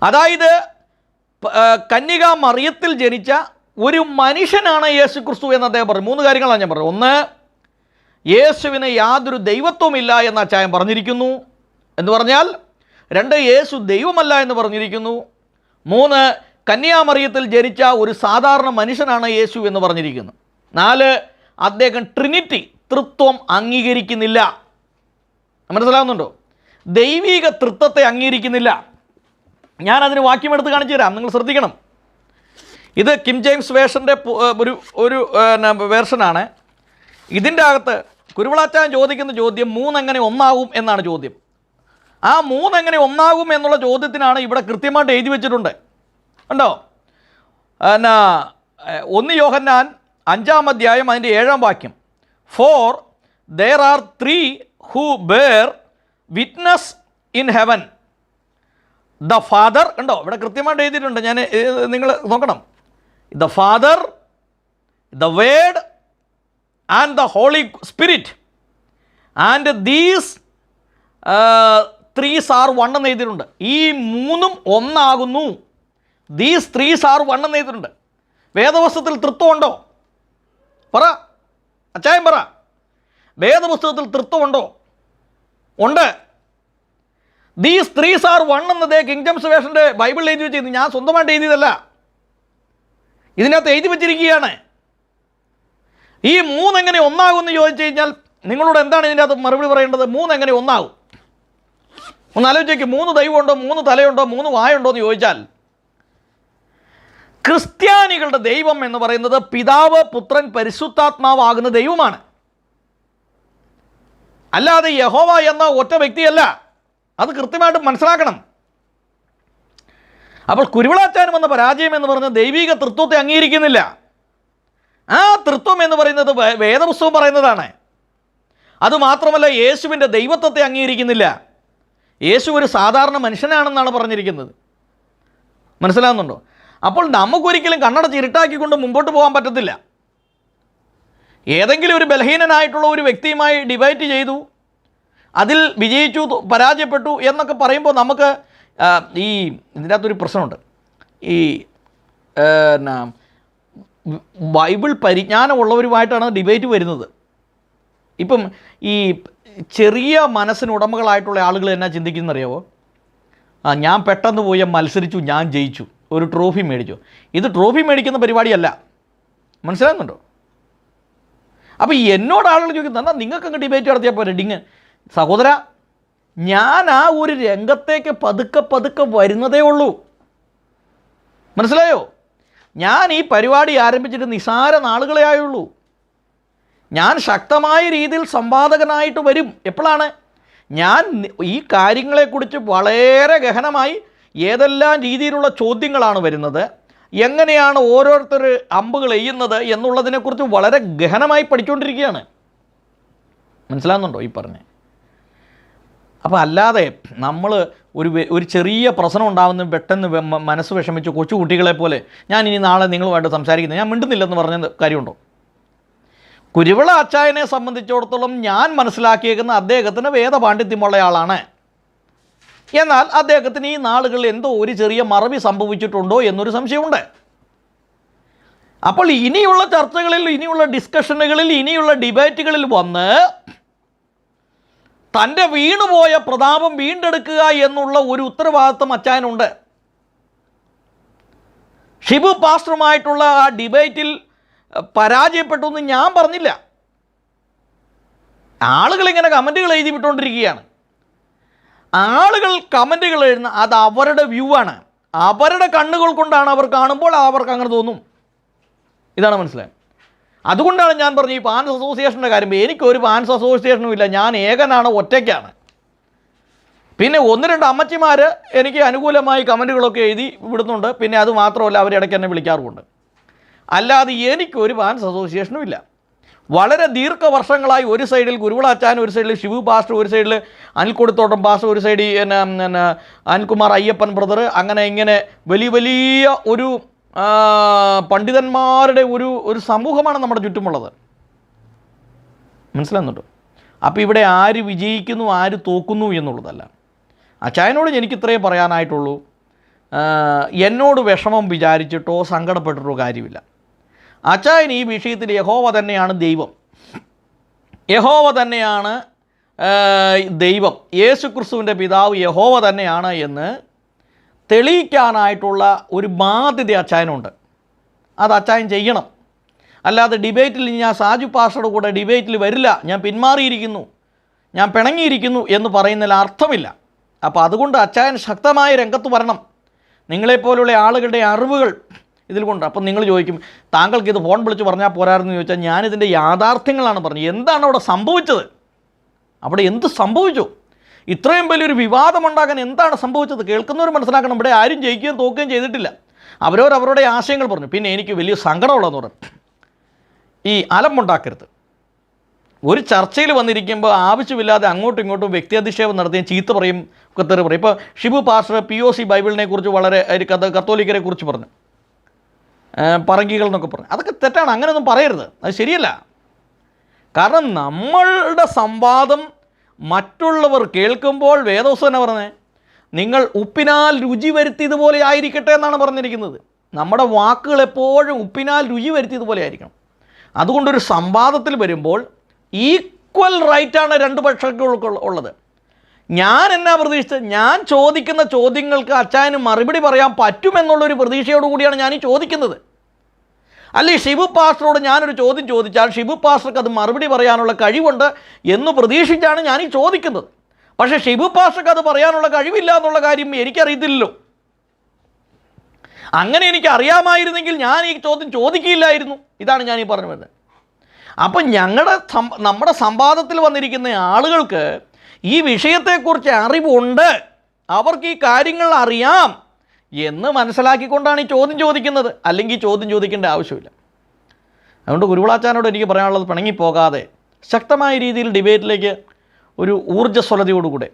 അതായത് കന്യക മറിയത്തിൽ ജനിച്ച ഒരു മനുഷ്യനാണ് യേശു ക്രിസ്തു എന്ന് അദ്ദേഹം പറഞ്ഞു. മൂന്ന് കാര്യങ്ങളാണ് ഞാൻ പറഞ്ഞത്. ഒന്ന് യേശുവിന് യാതൊരു ദൈവത്വമില്ല എന്ന് അച്ചായം പറഞ്ഞിരിക്കുന്നു. എന്ന് പറഞ്ഞാൽ രണ്ട് യേശു ദൈവമല്ല എന്ന് പറഞ്ഞിരിക്കുന്നു. മൂന്ന് കന്യാമറിയത്തിൽ ജനിച്ച ഒരു സാധാരണ മനുഷ്യനാണ് യേശു എന്ന് പറഞ്ഞിരിക്കുന്നു. നാല് അദ്ദേഹം ട്രിനിറ്റി തൃത്വം അംഗീകരിക്കുന്നില്ല. മനസ്സിലാവുന്നുണ്ടോ? ദൈവീക തൃത്വത്തെ അംഗീകരിക്കുന്നില്ല. ഞാൻ അതിന് വാക്യമെടുത്ത് കാണിച്ചു തരാം. നിങ്ങൾ ശ്രദ്ധിക്കണം. ഇത് കിം ജെയിംസ് വേഷന്റെ ഒരു ഒരു വേർഷനാണ്. ഇതിന്റെ അകത്ത് കുരുവിളാച്ചാൻ ചോദിക്കുന്ന ചോദ്യം മൂന്നെങ്ങനെ ഒന്നാകും എന്നാണ് ചോദ്യം. ആ മൂന്നെങ്ങനെ ഒന്നാകും എന്നുള്ള ചോദ്യത്തിനാണ് ഇവിടെ കൃത്യമായിട്ട് എഴുതി വെച്ചിട്ടുണ്ട്. ഉണ്ടോ എന്നാ ഒന്ന് യോഹന്നാൻ അഞ്ചാം അധ്യായം അതിന്റെ ഏഴാം വാക്യം. For there are three who bear witness in heaven the father ഉണ്ടോ ഇവിടെ കൃത്യമായിട്ട് എഴുതിയിട്ടുണ്ട്. ഞാൻ നിങ്ങൾ നോക്കണം. The father the word and the holy spirit. And these threes are one എന്ന് എഴുതിയിട്ടുണ്ട്. ഈ മൂന്നും ഒന്നാകുന്നു. ദീസ് ത്രീസ് ആർ വൺ എന്ന് എഴുതിയിട്ടുണ്ട്. വേദവസ്തുത്തിൽ തൃത്വമുണ്ടോ? പറ. അച്ചായം പറ. വേദപുസ്തകത്തിൽ തൃത്വമുണ്ടോ? ഉണ്ട്. ദീസ് ത്രീസ് ആർ വൺ എന്നത് കിങ് ജംസ് വേഷന്റെ ബൈബിളിൽ എഴുതി വെച്ചിരുന്നു ഞാൻ സ്വന്തമായിട്ട് എഴുതിയതല്ല. ഇതിനകത്ത് എഴുതി വെച്ചിരിക്കുകയാണ്. ഈ മൂന്നെങ്ങനെ ഒന്നാകുമെന്ന് ചോദിച്ചു കഴിഞ്ഞാൽ നിങ്ങളോട് എന്താണ് ഇതിന്റെ അകത്ത് മറുപടി പറയേണ്ടത്? മൂന്നെങ്ങനെ ഒന്നാകും? ഒന്ന് ആലോചിക്ക് മൂന്ന് ദൈവമുണ്ടോ? മൂന്ന് തലയുണ്ടോ? മൂന്ന് വായുണ്ടോ എന്ന് ചോദിച്ചാൽ ക്രിസ്ത്യാനികളുടെ ദൈവം എന്ന് പറയുന്നത് പിതാവ് പുത്രൻ പരിശുദ്ധാത്മാവാകുന്ന ദൈവമാണ്. അല്ലാതെ യഹോവ എന്ന ഒറ്റ വ്യക്തിയല്ല. അത് കൃത്യമായിട്ട് മനസ്സിലാക്കണം. അപ്പോൾ കുരുവിളാച്ചാനും എന്ന പരാജയം എന്ന് പറഞ്ഞ ദൈവിക തൃത്വത്തെ അംഗീകരിക്കുന്നില്ല. ആ തൃത്വം എന്ന് പറയുന്നത് വേദപുസ്തകം പറയുന്നതാണ്. അതുമാത്രമല്ല യേശുവിന്റെ ദൈവത്വത്തെ അംഗീകരിക്കുന്നില്ല. യേശു ഒരു സാധാരണ മനുഷ്യനാണെന്നാണ് പറഞ്ഞിരിക്കുന്നത്. മനസ്സിലാകുന്നുണ്ടോ അപ്പോൾ നമുക്കൊരിക്കലും കണ്ണട ചിരുട്ടാക്കിക്കൊണ്ട് മുമ്പോട്ട് പോകാൻ പറ്റത്തില്ല. ഏതെങ്കിലും ഒരു ബലഹീനനായിട്ടുള്ള ഒരു വ്യക്തിയുമായി ഡിബേറ്റ് ചെയ്തു അതിൽ വിജയിച്ചു പരാജയപ്പെട്ടു എന്നൊക്കെ പറയുമ്പോൾ നമുക്ക് ഈ ഇതിനകത്തൊരു പ്രശ്നമുണ്ട്. ഈ എന്നാ, ബൈബിൾ പരിജ്ഞാനമുള്ളവരുമായിട്ടാണ് ഡിബേറ്റ് വരുന്നത്. ഇപ്പം ഈ ചെറിയ മനസ്സിന് ഉടമകളായിട്ടുള്ള ആളുകൾ എന്നാ ചിന്തിക്കുന്നറിയാവോ? ആ ഞാൻ പെട്ടെന്ന് പോയി മത്സരിച്ചു ഞാൻ ജയിച്ചു ഒരു ട്രോഫി മേടിച്ചു. ഇത് ട്രോഫി മേടിക്കുന്ന പരിപാടിയല്ല. മനസ്സിലാകുന്നുണ്ടോ? അപ്പോൾ എന്നോട് ആളുകൾ ചോദിക്കുന്നത് എന്നാൽ നിങ്ങൾക്ക് അങ്ങ് ഡിബേറ്റ് നടത്തിയാൽ പോരെ ഡിങ് സഹോദര ഞാൻ ആ ഒരു രംഗത്തേക്ക് പതുക്കെ പതുക്കെ വരുന്നതേ ഉള്ളൂ. മനസ്സിലായോ? ഞാൻ ഈ പരിപാടി ആരംഭിച്ചിട്ട് നിസാര നാളുകളെ ആയുള്ളൂ. ഞാൻ ശക്തമായ രീതിയിൽ സംവാദകനായിട്ട് വരും. എപ്പോഴാണ്? ഞാൻ ഈ കാര്യങ്ങളെക്കുറിച്ച് വളരെ ഗഹനമായി ഏതെല്ലാം രീതിയിലുള്ള ചോദ്യങ്ങളാണ് വരുന്നത് എങ്ങനെയാണ് ഓരോരുത്തർ അമ്പുകൾ എയ്യുന്നത് എന്നുള്ളതിനെക്കുറിച്ച് വളരെ ഗഹനമായി പഠിച്ചുകൊണ്ടിരിക്കുകയാണ്. മനസ്സിലാകുന്നുണ്ടോ ഈ പറഞ്ഞേ? അപ്പോൾ അല്ലാതെ നമ്മൾ ഒരു ഒരു ചെറിയ പ്രശ്നം ഉണ്ടാകുന്ന പെട്ടെന്ന് മനസ്സ് വിഷമിച്ച് കൊച്ചു കുട്ടികളെ പോലെ ഞാൻ ഇനി നാളെ നിങ്ങളുമായിട്ട് സംസാരിക്കുന്നത് ഞാൻ മിണ്ടുന്നില്ലെന്ന് പറഞ്ഞ കാര്യമുണ്ടോ? കുരുവിള അച്ചായനെ സംബന്ധിച്ചിടത്തോളം ഞാൻ മനസ്സിലാക്കിയേക്കുന്ന അദ്ദേഹത്തിന് വേദപാണ്ഡിത്യമുള്ള ആളാണ് എന്നാൽ അദ്ദേഹത്തിന് ഈ നാളുകളിൽ എന്തോ ഒരു ചെറിയ മറവി സംഭവിച്ചിട്ടുണ്ടോ എന്നൊരു സംശയമുണ്ട്. അപ്പോൾ ഇനിയുള്ള ചർച്ചകളിൽ ഇനിയുള്ള ഡിസ്കഷനുകളിൽ ഇനിയുള്ള ഡിബേറ്റുകളിൽ വന്ന് തന്റെ വീണുപോയ പ്രതാപം വീണ്ടെടുക്കുക എന്നുള്ള ഒരു ഉത്തരവാദിത്വം അച്ചായനുണ്ട്. ഷിബു പാസ്റ്ററുമായിട്ടുള്ള ആ ഡിബേറ്റിൽ പരാജയപ്പെട്ടു എന്ന് ഞാൻ പറഞ്ഞില്ല. ആളുകൾ ഇങ്ങനെ കമന്റുകൾ എഴുതി വിട്ടുകൊണ്ടിരിക്കുകയാണ്. ആളുകൾ കമന്റുകൾ എഴുതുന്ന അത് അവരുടെ വ്യൂ ആണ്. അവരുടെ കണ്ണുകൾ കൊണ്ടാണ് അവർ കാണുമ്പോൾ അവർക്ക് അങ്ങനെ തോന്നും. ഇതാണ് മനസ്സിലായത്. അതുകൊണ്ടാണ് ഞാൻ പറഞ്ഞു ഈ ഫാൻസ് അസോസിയേഷന്റെ കാര്യം. എനിക്കൊരു ഫാൻസ് അസോസിയേഷനും ഇല്ല. ഞാൻ ഏകനാണ് ഒറ്റയ്ക്കാണ്. പിന്നെ ഒന്ന് രണ്ട് അമ്മച്ചിമാർ എനിക്ക് അനുകൂലമായി കമന്റുകളൊക്കെ എഴുതി വിടുന്നുണ്ട്. പിന്നെ അത് മാത്രമല്ല അവർ ഇടയ്ക്ക് എന്നെ വിളിക്കാറുമുണ്ട്. അല്ലാതെ എനിക്കൊരു ഫാൻസ് അസോസിയേഷനും ഇല്ല. വളരെ ദീർഘവർഷങ്ങളായി ഒരു സൈഡിൽ ഗുരുവിളാച്ചാൻ ഒരു സൈഡിൽ ശിവു പാസ്റ്റർ ഒരു സൈഡിൽ അനിൽക്കൊടുത്തോട്ടം പാസ്റ്റർ ഒരു സൈഡിൽ പിന്നെ പിന്നെ അനിൽകുമാർ അയ്യപ്പൻ ബ്രദർ അങ്ങനെ ഇങ്ങനെ വലിയ വലിയ ഒരു പണ്ഡിതന്മാരുടെ ഒരു ഒരു സമൂഹമാണ് നമ്മുടെ ചുറ്റുമുള്ളത്. മനസ്സിലാകുന്നുണ്ടോ അപ്പോൾ ഇവിടെ ആര് വിജയിക്കുന്നു ആര് തോക്കുന്നു എന്നുള്ളതല്ല. അച്ചായനോട് എനിക്ക് ഇത്രയേ പറയാനായിട്ടുള്ളൂ. എന്നോട് വിഷമം വിചാരിച്ചിട്ടോ സങ്കടപ്പെട്ടിട്ടോ കാര്യമില്ല. അച്ചായൻ ഈ വിഷയത്തിൽ യഹോവ തന്നെയാണ് ദൈവം. യഹോവ തന്നെയാണ് ദൈവം. യേശു ക്രിസ്തുവിന്റെ പിതാവ് യഹോവ തന്നെയാണ് എന്ന് തെളിയിക്കാനായിട്ടുള്ള ഒരു ബാധ്യത അച്ചായനുണ്ട്. അത് അച്ചായൻ ചെയ്യണം. അല്ലാതെ ഡിബേറ്റിൽ ഞാൻ സാജു പാഷയുടെ കൂടെ ഡിബേറ്റിൽ വരില്ല. ഞാൻ പിന്മാറിയിരിക്കുന്നു. ഞാൻ പിണങ്ങിയിരിക്കുന്നു എന്ന് പറയുന്നതിൽ അർത്ഥമില്ല. അപ്പോൾ അതുകൊണ്ട് അച്ചായൻ ശക്തമായ രംഗത്ത് വരണം. നിങ്ങളെപ്പോലുള്ള ആളുകളുടെ അറിവുകൾ ഇതിൽ കൊണ്ട് അപ്പം നിങ്ങൾ ചോദിക്കും താങ്കൾക്ക് ഇത് ഫോൺ വിളിച്ച് പറഞ്ഞാൽ പോരായിരുന്നു? ചോദിച്ചാൽ ഞാനിതിന്റെ യാഥാർത്ഥ്യങ്ങളാണ് പറഞ്ഞത്. എന്താണ് അവിടെ സംഭവിച്ചത്? അവിടെ എന്ത് സംഭവിച്ചു? ഇത്രയും വലിയൊരു വിവാദമുണ്ടാകാൻ എന്താണ് സംഭവിച്ചത്? കേൾക്കുന്നവർ മനസ്സിലാക്കണം. ഇവിടെ ആരും ജയിക്കുകയും തോക്കുകയും ചെയ്തിട്ടില്ല. അവരവരവരുടെ ആശയങ്ങൾ പറഞ്ഞു. പിന്നെ എനിക്ക് വലിയ സങ്കടമുള്ളതെന്ന് പറഞ്ഞു. ഈ അലമ്പുണ്ടാക്കരുത് ഒരു ചർച്ചയിൽ വന്നിരിക്കുമ്പോൾ ആവശ്യമില്ലാതെ അങ്ങോട്ടും ഇങ്ങോട്ടും വ്യക്തിയധിക്ഷേപം നടത്തുകയും ചീത്ത പറയും ഒക്കെ തെറി പറയും. ഇപ്പോൾ Shibu pastor P O C ബൈബിളിനെ കുറിച്ച് വളരെ കഥ കത്തോലിക്കരെ കുറിച്ച് പറഞ്ഞു. പറങ്കികൾ എന്നൊക്കെ പറഞ്ഞു. അതൊക്കെ തെറ്റാണ്. അങ്ങനെയൊന്നും പറയരുത്. അത് ശരിയല്ല. കാരണം നമ്മളുടെ സംവാദം മറ്റുള്ളവർ കേൾക്കുമ്പോൾ വേദോസ്വന പറഞ്ഞത് നിങ്ങൾ ഉപ്പിനാൽ രുചി വരുത്തിയതുപോലെ ആയിരിക്കട്ടെ എന്നാണ് പറഞ്ഞിരിക്കുന്നത്. നമ്മുടെ വാക്കുകൾ എപ്പോഴും ഉപ്പിനാൽ രുചി വരുത്തിയതുപോലെ ആയിരിക്കണം. അതുകൊണ്ടൊരു സംവാദത്തിൽ വരുമ്പോൾ ഈക്വൽ റൈറ്റാണ് രണ്ട് പക്ഷങ്ങൾക്ക് ഉള്ളത്. ഞാൻ എന്നാ പ്രതീക്ഷിച്ചത്? ഞാൻ ചോദിക്കുന്ന ചോദ്യങ്ങൾക്ക് അച്ചായന് മറുപടി പറയാൻ പറ്റുമെന്നുള്ളൊരു പ്രതീക്ഷയോടുകൂടിയാണ് ഞാൻ ഈ ചോദിക്കുന്നത്. അല്ലെ ഷിബു പാസ്റ്ററോട് ഞാനൊരു ചോദ്യം ചോദിച്ചാൽ ഷിബു പാസ്റ്റർക്ക് അത് മറുപടി പറയാനുള്ള കഴിവുണ്ട് എന്ന് പ്രതീക്ഷിച്ചാണ് ഞാൻ ഈ ചോദിക്കുന്നത്. പക്ഷേ ഷിബു പാസ്റ്റർക്ക് അത് പറയാനുള്ള കഴിവില്ല എന്നുള്ള കാര്യം എനിക്കറിയത്തില്ലല്ലോ. അങ്ങനെ എനിക്ക് അറിയാമായിരുന്നെങ്കിൽ ഞാൻ ഈ ചോദ്യം ചോദിക്കില്ലായിരുന്നു. ഇതാണ് ഞാൻ ഈ പറഞ്ഞു വരുന്നത്. അപ്പം ഞങ്ങളുടെ നമ്മുടെ സംവാദത്തിൽ വന്നിരിക്കുന്ന ആളുകൾക്ക് ഈ വിഷയത്തെക്കുറിച്ച് അറിവുണ്ട്. അവർക്ക് ഈ കാര്യങ്ങൾ അറിയാം. എന്ന് മനസ്സിലാക്കിക്കൊണ്ടാണ് ഈ ചോദ്യം ചോദിക്കുന്നത്. അല്ലെങ്കിൽ ചോദ്യം ചോദിക്കേണ്ട ആവശ്യമില്ല. അതുകൊണ്ട് ഗുരുവിളാച്ചാനോട് എനിക്ക് പറയാനുള്ളത് പിണങ്ങിപ്പോകാതെ ശക്തമായ രീതിയിൽ ഡിബേറ്റിലേക്ക് ഒരു ഊർജസ്വലതയോടുകൂടെ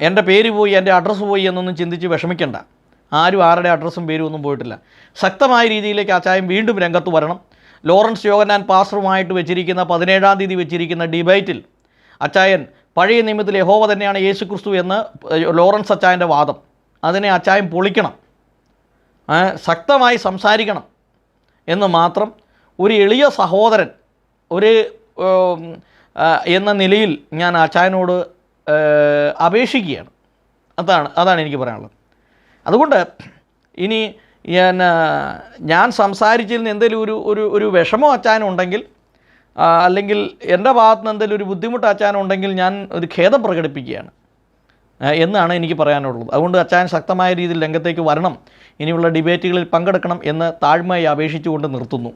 എന്റെ പേര് പോയി എന്റെ അഡ്രസ്സ് പോയി എന്നൊന്നും ചിന്തിച്ച് വിഷമിക്കേണ്ട. ആരും ആരുടെ അഡ്രസ്സും പേരും ഒന്നും പോയിട്ടില്ല. ശക്തമായ രീതിയിലേക്ക് അച്ചായം വീണ്ടും രംഗത്ത് വരണം. ലോറൻസ് യോഗനാൻ പാസ്റ്ററുമായിട്ട് വെച്ചിരിക്കുന്ന പതിനേഴാം തീയതി വെച്ചിരിക്കുന്ന ഡിബേറ്റിൽ അച്ചായൻ പഴയ നിയമത്തിൽ യഹോവ തന്നെയാണ് യേശുക്രിസ്തു എന്ന് ലോറൻസ് അച്ചായന്റെ വാദം. അതിനെ അച്ചായം പൊളിക്കണം. ശക്തമായി സംസാരിക്കണം. എന്ന് മാത്രം ഒരു എളിയ സഹോദരൻ ഒരു എന്ന നിലയിൽ ഞാൻ അച്ചായനോട് അപേക്ഷിക്കുകയാണ്. അതാണ് അതാണ് എനിക്ക് പറയാനുള്ളത്. അതുകൊണ്ട് ഇനി ആ, ഞാൻ സംസാരിച്ചതിൽ എന്തെങ്കിലും ഒരു ഒരു ഒരു വിഷമം അച്ചായനുണ്ടെങ്കിൽ അല്ലെങ്കിൽ എന്റെ ഭാഗത്ത് നിന്ന് എന്തെങ്കിലും ഒരു ബുദ്ധിമുട്ട് അച്ചാനുണ്ടെങ്കിൽ ഞാൻ ഒരു ഖേദം പ്രകടിപ്പിക്കുകയാണ്. എന്നാണ് എനിക്ക് പറയാനുള്ളത്. അതുകൊണ്ട് അച്ചാൻ ശക്തമായ രീതിയിൽ രംഗത്തേക്ക് വരണം. ഇനിയുള്ള ഡിബേറ്റുകളിൽ പങ്കെടുക്കണം എന്ന് താഴ്മയായി അപേക്ഷിച്ചുകൊണ്ട് നിർത്തുന്നു.